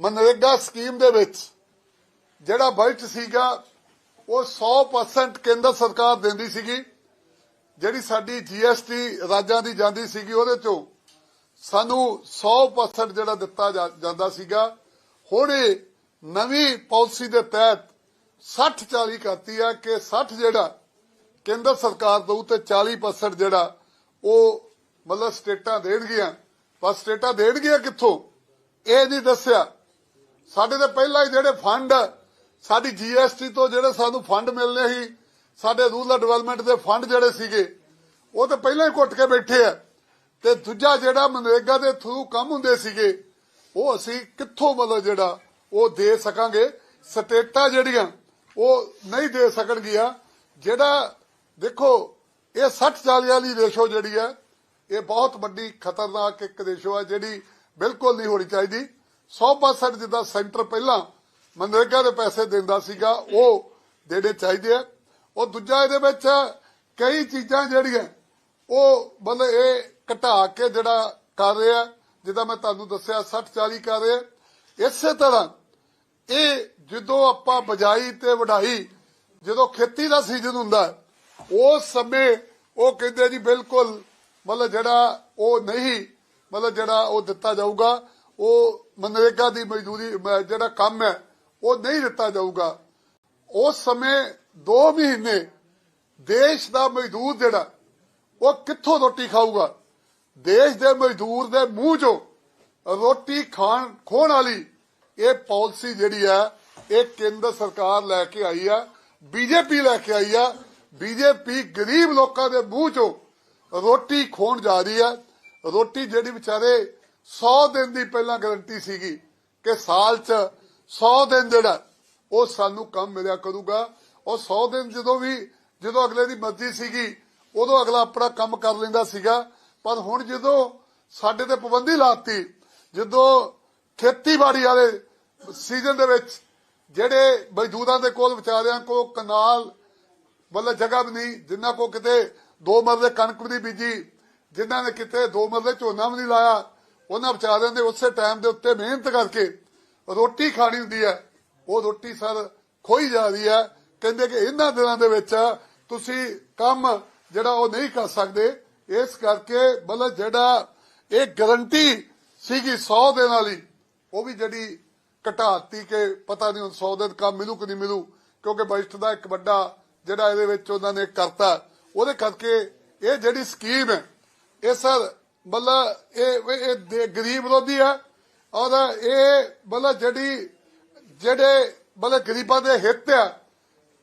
MNREGA scheme ਦੇ ਵਿੱਚ ਜਿਹੜਾ ਬਜਟ ਸੀਗਾ, ਉਹ 100% ਕੇਂਦਰ ਸਰਕਾਰ ਦਿੰਦੀ ਸੀਗੀ, ਜਿਹੜੀ ਸਾਡੀ ਜੀਐਸਟੀ ਰਾਜਾਂ ਦੀ ਜਾਂਦੀ ਸੀਗੀ, ਉਹਦੇ ਚੋਂ ਸਾਨੂੰ 100% ਜਿਹੜਾ ਦਿੱਤਾ ਜਾਂਦਾ ਸੀਗਾ। ਹੁਣ ਇਹ ਨਵੀਂ ਪਾਲਿਸੀ ਦੇ ਤਹਿਤ 60 40 ਕਰਤੀ ਆ ਕਿ 60 ਜਿਹੜਾ ਕੇਂਦਰ ਸਰਕਾਰ ਦਊ ਤੇ 40% ਜਿਹੜਾ ਉਹ ਮਤਲਬ ਸਟੇਟਾਂ ਦੇਣਗੀਆਂ। ਪਰ ਸਟੇਟਾਂ ਦੇਣਗੀਆਂ ਕਿੱਥੋਂ? ਇਹ ਨਹੀਂ ਦੱਸਿਆ। ਸਾਡੇ ਤੇ ਪਹਿਲਾਂ ਹੀ ਜਿਹੜੇ ਫੰਡ ਸਾਡੀ ਜੀਐਸਟੀ ਤੋਂ ਜਿਹੜੇ ਸਾਨੂੰ ਫੰਡ ਮਿਲਨੇ ਸੀ, ਸਾਡੇ ਰੂਰਲ ਡਿਵੈਲਪਮੈਂਟ ਦੇ ਫੰਡ ਜਿਹੜੇ ਸੀਗੇ, ਉਹ ਤਾਂ ਪਹਿਲਾਂ ਹੀ ਘੁੱਟ ਕੇ ਬੈਠੇ ਆ। ਤੇ ਦੂਜਾ ਜਿਹੜਾ ਮਨਰੇਗਾ ਦੇ ਥਰੂ ਕੰਮ ਹੁੰਦੇ ਸੀਗੇ, ਉਹ ਅਸੀਂ ਕਿੱਥੋਂ ਮਤਲਬ ਜਿਹੜਾ ਉਹ ਦੇ ਸਕਾਂਗੇ? ਸਟੇਟਾਂ ਜਿਹੜੀਆਂ, ਉਹ ਨਹੀਂ ਦੇ ਸਕਣਗੀਆਂ। ਜਿਹੜਾ ਦੇਖੋ, ਇਹ 60 40 ਵਾਲੀ ਰੇਸ਼ੋ ਜਿਹੜੀ ਹੈ ਇਹ ਬਹੁਤ ਵੱਡੀ ਖਤਰਨਾਕ ਇੱਕ ਰੇਸ਼ੋ ਹੈ ਜਿਹੜੀ ਬਿਲਕੁਲ ਨਹੀਂ ਹੋਣੀ ਚਾਹੀਦੀ। 100% ਜਿੱਦਾਂ ਸੈਂਟਰ ਪਹਿਲਾਂ ਮਨਰੇਗਾ ਦੇ ਪੈਸੇ ਦਿੰਦਾ ਸੀਗਾ, ਉਹ ਦੇਣੇ ਚਾਹੀਦੇ ਆ। ਉਹ ਦੂਜਾ ਇਹਦੇ ਵਿੱਚ ਕਈ ਚੀਜ਼ਾਂ ਜਿਹੜੀਆਂ, ਉਹ ਮਤਲਬ ਇਹ ਘਟਾ ਕੇ ਜਿਹੜਾ ਕਰ ਰਿਹਾ, ਜਿੱਦਾਂ ਮੈਂ ਤੁਹਾਨੂੰ ਦੱਸਿਆ 60 40 ਕਰ ਰਿਹਾ। ਇਸੇ ਤਰ੍ਹਾਂ ਇਹ ਜਦੋਂ ਆਪਾਂ ਬਜਾਈ ਤੇ ਵਢਾਈ, ਜਦੋਂ ਖੇਤੀ ਦਾ ਸੀਜ਼ਨ ਹੁੰਦਾ ਉਸ ਸਮੇਂ ਉਹ ਕਹਿੰਦੇ ਜੀ ਬਿਲਕੁਲ ਮਤਲਬ ਜਿਹੜਾ ਉਹ ਨਹੀਂ, ਮਤਲਬ ਜਿਹੜਾ ਉਹ ਦਿੱਤਾ ਜਾਊਗਾ, ਉਹ ਮਨਰੇਗਾ ਦੀ ਮਜ਼ਦੂਰੀ ਜਿਹੜਾ ਕੰਮ ਹੈ, ਉਹ ਨਹੀਂ ਦਿੱਤਾ ਜਾਊਗਾ। ਉਸ ਸਮੇਂ 2 ਮਹੀਨੇ ਦੇਸ਼ ਦਾ ਮਜ਼ਦੂਰ ਜਿਹੜਾ, ਉਹ ਕਿੱਥੋਂ ਰੋਟੀ ਖਾਊਗਾ? ਦੇਸ਼ ਦੇ ਮਜ਼ਦੂਰ ਦੇ ਮੂੰਹ ਚੋਂ ਰੋਟੀ ਖਾਣ, ਖੋਣ ਵਾਲੀ ਇਹ ਪਾਲਿਸੀ ਜਿਹੜੀ ਆ ਇਹ ਕੇਂਦਰ ਸਰਕਾਰ ਲੈ ਕੇ ਆਈ ਆ, ਬੀਜੇਪੀ ਲੈ ਕੇ ਆਈ ਆ। ਬੀਜੇਪੀ ਗਰੀਬ ਲੋਕਾਂ ਦੇ ਮੂੰਹ ਚੋਂ ਰੋਟੀ ਖੋਣ ਜਾ ਰਹੀ ਆ। ਰੋਟੀ ਜਿਹੜੀ ਵਿਚਾਰੇ 100 ਦਿਨ ਦੀ ਪਹਿਲਾਂ ਗਾਰੰਟੀ ਸੀਗੀ ਕਿ ਸਾਲ 'ਚ 100 ਦਿਨ ਜਿਹੜਾ, ਉਹ ਸਾਨੂੰ ਕੰਮ ਮਿਲਿਆ ਕਰੂਗਾ। ਉਹ 100 ਦਿਨ ਜਦੋਂ ਵੀ, ਜਦੋਂ ਅਗਲੇ ਦੀ ਮਰਜ਼ੀ ਸੀਗੀ, ਉਦੋਂ ਅਗਲਾ ਆਪਣਾ ਕੰਮ ਕਰ ਲੈਂਦਾ ਸੀਗਾ। ਪਰ ਹੁਣ ਜਦੋਂ ਸਾਡੇ ਤੇ ਪਾਬੰਦੀ ਲਾਤੀ, ਜਦੋਂ ਖੇਤੀਬਾੜੀ ਵਾਲੇ ਸੀਜ਼ਨ ਦੇ ਵਿੱਚ ਜਿਹੜੇ ਮਜ਼ਦੂਰਾਂ ਦੇ ਕੋਲ, ਵਿਚਾਰਿਆਂ ਕੋਲ ਕਨਾਲ ਮਤਲਬ ਜਗ੍ਹਾ ਵੀ ਨਹੀਂ ਜਿਨ੍ਹਾਂ ਕੋ ਕਿਤੇ ਦੋ ਮਰਲੇ ਕਣਕ ਵੀ ਨਹੀਂ ਬੀਜੀ ਜਿਨ੍ਹਾਂ ਨੇ ਕਿਤੇ ਦੋ ਮਰਲੇ ਝੋਨਾ ਵੀ ਨਹੀਂ ਲਾਇਆ ਉਹਨਾਂ ਵਿਚਾਰਿਆਂ ਦੇ ਉਸੇ ਟਾਈਮ ਦੇ ਉੱਤੇ ਮਿਹਨਤ ਕਰਕੇ ਰੋਟੀ ਖਾਣੀ ਹੁੰਦੀ ਹੈ। ਉਹ ਰੋਟੀ ਸਰ ਖੋਈ ਜਾ ਰਹੀ ਹੈ। ਕਹਿੰਦੇ ਕਿ ਇਹਨਾਂ ਦਿਨਾਂ ਦੇ ਵਿੱਚ ਤੁਸੀਂ ਕੰਮ ਜਿਹੜਾ ਉਹ ਨਹੀਂ ਕਰ ਸਕਦੇ, ਇਸ ਕਰਕੇ ਮਤਲਬ ਜਿਹੜਾ ਇਹ ਗਰੰਟੀ ਸੀਗੀ 100 ਦਿਨ ਵਾਲੀ, ਉਹ ਵੀ ਜਿਹੜੀ ਘਟਾਤੀ ਕਿ ਪਤਾ ਨਹੀਂ ਹੁਣ 100 ਦਿਨ ਕੰਮ ਮਿਲੂ ਕਿ ਨਹੀਂ ਮਿਲੂ, ਕਿਉਂਕਿ ਬਜਟ ਦਾ ਇੱਕ ਵੱਡਾ ਜਿਹੜਾ ਇਹਦੇ ਵਿੱਚ ਉਹਨਾਂ ਨੇ ਕਰਤਾ। ਉਹਦੇ ਕਰਕੇ ਇਹ ਜਿਹੜੀ ਸਕੀਮ ਹੈ, ਇਹ ਸਰ ਮਤਲਬ ਇਹ ਇਹ ਦੇ- ਗਰੀਬ ਵਿਰੋਧੀ ਆ। ਔਰ ਇਹ ਮਤਲਬ ਜਿਹੜੀ, ਜਿਹੜੇ ਮਤਲਬ ਗਰੀਬਾਂ ਦੇ ਹਿੱਤ ਆ,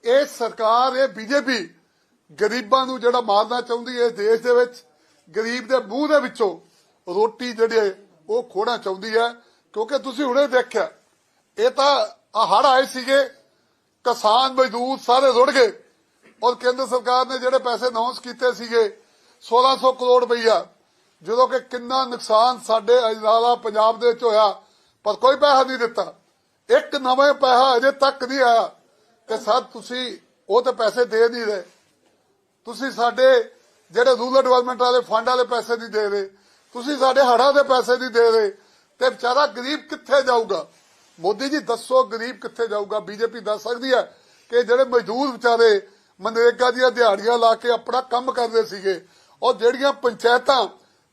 ਇਹ ਸਰਕਾਰ, ਇਹ ਬੀਜੇਪੀ ਗਰੀਬਾਂ ਨੂੰ ਜਿਹੜਾ ਮਾਰਨਾ ਚਾਹੁੰਦੀ ਹੈ ਇਸ ਦੇਸ਼ ਦੇ ਵਿੱਚ, ਗਰੀਬ ਦੇ ਮੂੰਹ ਦੇ ਵਿੱਚੋਂ ਰੋਟੀ ਜਿਹੜੀ ਹੈ, ਉਹ ਖੋਣਾ ਚਾਹੁੰਦੀ ਹੈ। ਕਿਉਂਕਿ ਤੁਸੀਂ ਹੁਣੇ ਦੇਖਿਆ, ਇਹ ਤਾਂ ਹੜ ਆਏ ਸੀਗੇ, ਕਿਸਾਨ ਮਜ਼ਦੂਰ ਸਾਰੇ ਰੁੜ ਗਏ। ਔਰ ਕੇਂਦਰ ਸਰਕਾਰ ਨੇ ਜਿਹੜੇ ਪੈਸੇ ਅਨਾਉਂਸ ਕੀਤੇ ਸੀਗੇ 1600 ਕਰੋੜ ਰੁਪਈਆ ਜਦੋਂ ਕਿ ਕਿੰਨਾ ਨੁਕਸਾਨ ਸਾਡੇ ਅਜਨਾਲਾ ਪੰਜਾਬ ਦੇ ਵਿੱਚ ਹੋਇਆ, ਪਰ ਕੋਈ ਪੈਸਾ ਨਹੀਂ ਦਿੱਤਾ। ਇੱਕ ਨਵੇਂ ਪੈਸਾ ਅਜੇ ਤੱਕ ਨਹੀਂ ਆਇਆ ਕਿ ਸਰ ਤੁਸੀਂ ਉਹ ਤੇ ਪੈਸੇ ਦੇ ਨਹੀਂ ਰਹੇ। ਤੁਸੀਂ ਸਾਡੇ ਜਿਹੜੇ ਰੂਰਲ ਡਿਵੈਲਪਮੈਂਟ ਵਾਲੇ ਫੰਡ ਵਾਲੇ ਪੈਸੇ ਨਹੀਂ ਦੇ ਰਹੇ, ਤੁਸੀਂ ਸਾਡੇ ਹੜਾਂ ਦੇ ਪੈਸੇ ਨਹੀਂ ਦੇ ਰਹੇ, ਤੇ ਵਿਚਾਰਾ ਗਰੀਬ ਕਿੱਥੇ ਜਾਊਗਾ? ਮੋਦੀ ਜੀ, ਦੱਸੋ ਗਰੀਬ ਕਿੱਥੇ ਜਾਊਗਾ? ਬੀਜੇਪੀ ਦੱਸ ਸਕਦੀ ਹੈ ਕਿ ਜਿਹੜੇ ਮਜ਼ਦੂਰ ਵਿਚਾਰੇ ਮਨਰੇਗਾ ਦੀਆਂ ਦਿਹਾੜੀਆਂ ਲਾ ਕੇ ਆਪਣਾ ਕੰਮ ਕਰਦੇ ਸੀਗੇ ਔਰ ਜਿਹੜੀਆਂ ਪੰਚਾਇਤਾਂ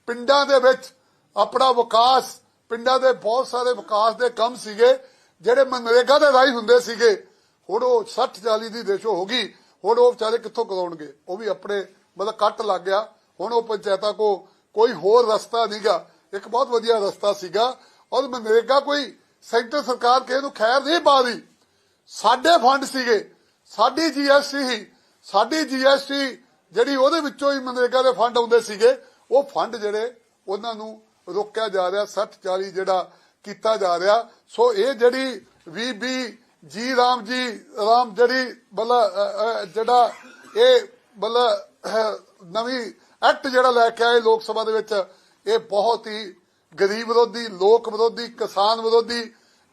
ਪਿੰਡਾਂ ਦੇ ਵਿੱਚ ਆਪਣਾ ਵਿਕਾਸ, ਪਿੰਡਾਂ ਦੇ ਬਹੁਤ ਸਾਰੇ ਵਿਕਾਸ ਦੇ ਕੰਮ ਸੀਗੇ, ਜਿਹੜੇ ਮਨਰੇਗਾ ਦੇ ਰਾਹੀਂ ਹੁੰਦੇ ਸੀਗੇ। ਹੁਣ ਉਹ 60 40 ਦੀ ਰੇਸ਼ੋ ਹੋ ਗਈ। ਹੁਣ ਉਹ ਵਿਚਾਰੇ ਕਿੱਥੋਂ ਕਰਾਉਣਗੇ? ਉਹ ਵੀ ਆਪਣੇ ਮਤਲਬ ਕੱਟ ਲੱਗ ਗਿਆ। ਹੁਣ ਉਹ ਪੰਚਾਇਤਾਂ ਕੋ ਕੋਈ ਹੋਰ ਰਸਤਾ ਨਹੀਂਗਾ। ਇੱਕ ਬਹੁਤ ਵਧੀਆ ਰਸਤਾ ਸੀਗਾ। ਔਰ ਮਨਰੇਗਾ ਕੋਈ ਸੈਂਟਰ ਸਰਕਾਰ ਕਿਸੇ ਨੂੰ ਖੈਰ ਨਹੀਂ ਪਾ ਰਹੀ। ਸਾਡੇ ਫੰਡ ਸੀਗੇ। ਸਾਡੀ ਜੀਐਸਟੀ ਹੀ ਸਾਡੀ ਜੀਐਸਟੀ ਜਿਹੜੀ ਉਹਦੇ ਵਿੱਚੋਂ ਹੀ ਮਨਰੇਗਾ ਦੇ ਫੰਡ ਆਉਂਦੇ ਸੀਗੇ। ਉਹ ਫੰਡ ਜਿਹੜੇ ਉਹਨਾਂ ਨੂੰ ਰੋਕਿਆ ਜਾ ਰਿਹਾ 60 40 ਜਿਹੜਾ ਕੀਤਾ ਜਾ ਰਿਹਾ। ਸੋ ਇਹ ਜਿਹੜੀ ਵੀ ਵੀ ਜੀ ਰਾਮ ਜੀ, ਰਾਮ ਜਿਹੜੀ ਮਤਲਬ ਜਿਹੜਾ ਇਹ ਮਤਲਬ ਨਵੀਂ ਐਕਟ ਜਿਹੜਾ ਲੈ ਕੇ ਆਏ ਲੋਕ ਸਭਾ ਦੇ ਵਿੱਚ, ਇਹ ਬਹੁਤ ਹੀ ਗਰੀਬ ਵਿਰੋਧੀ, ਲੋਕ ਵਿਰੋਧੀ, ਕਿਸਾਨ ਵਿਰੋਧੀ,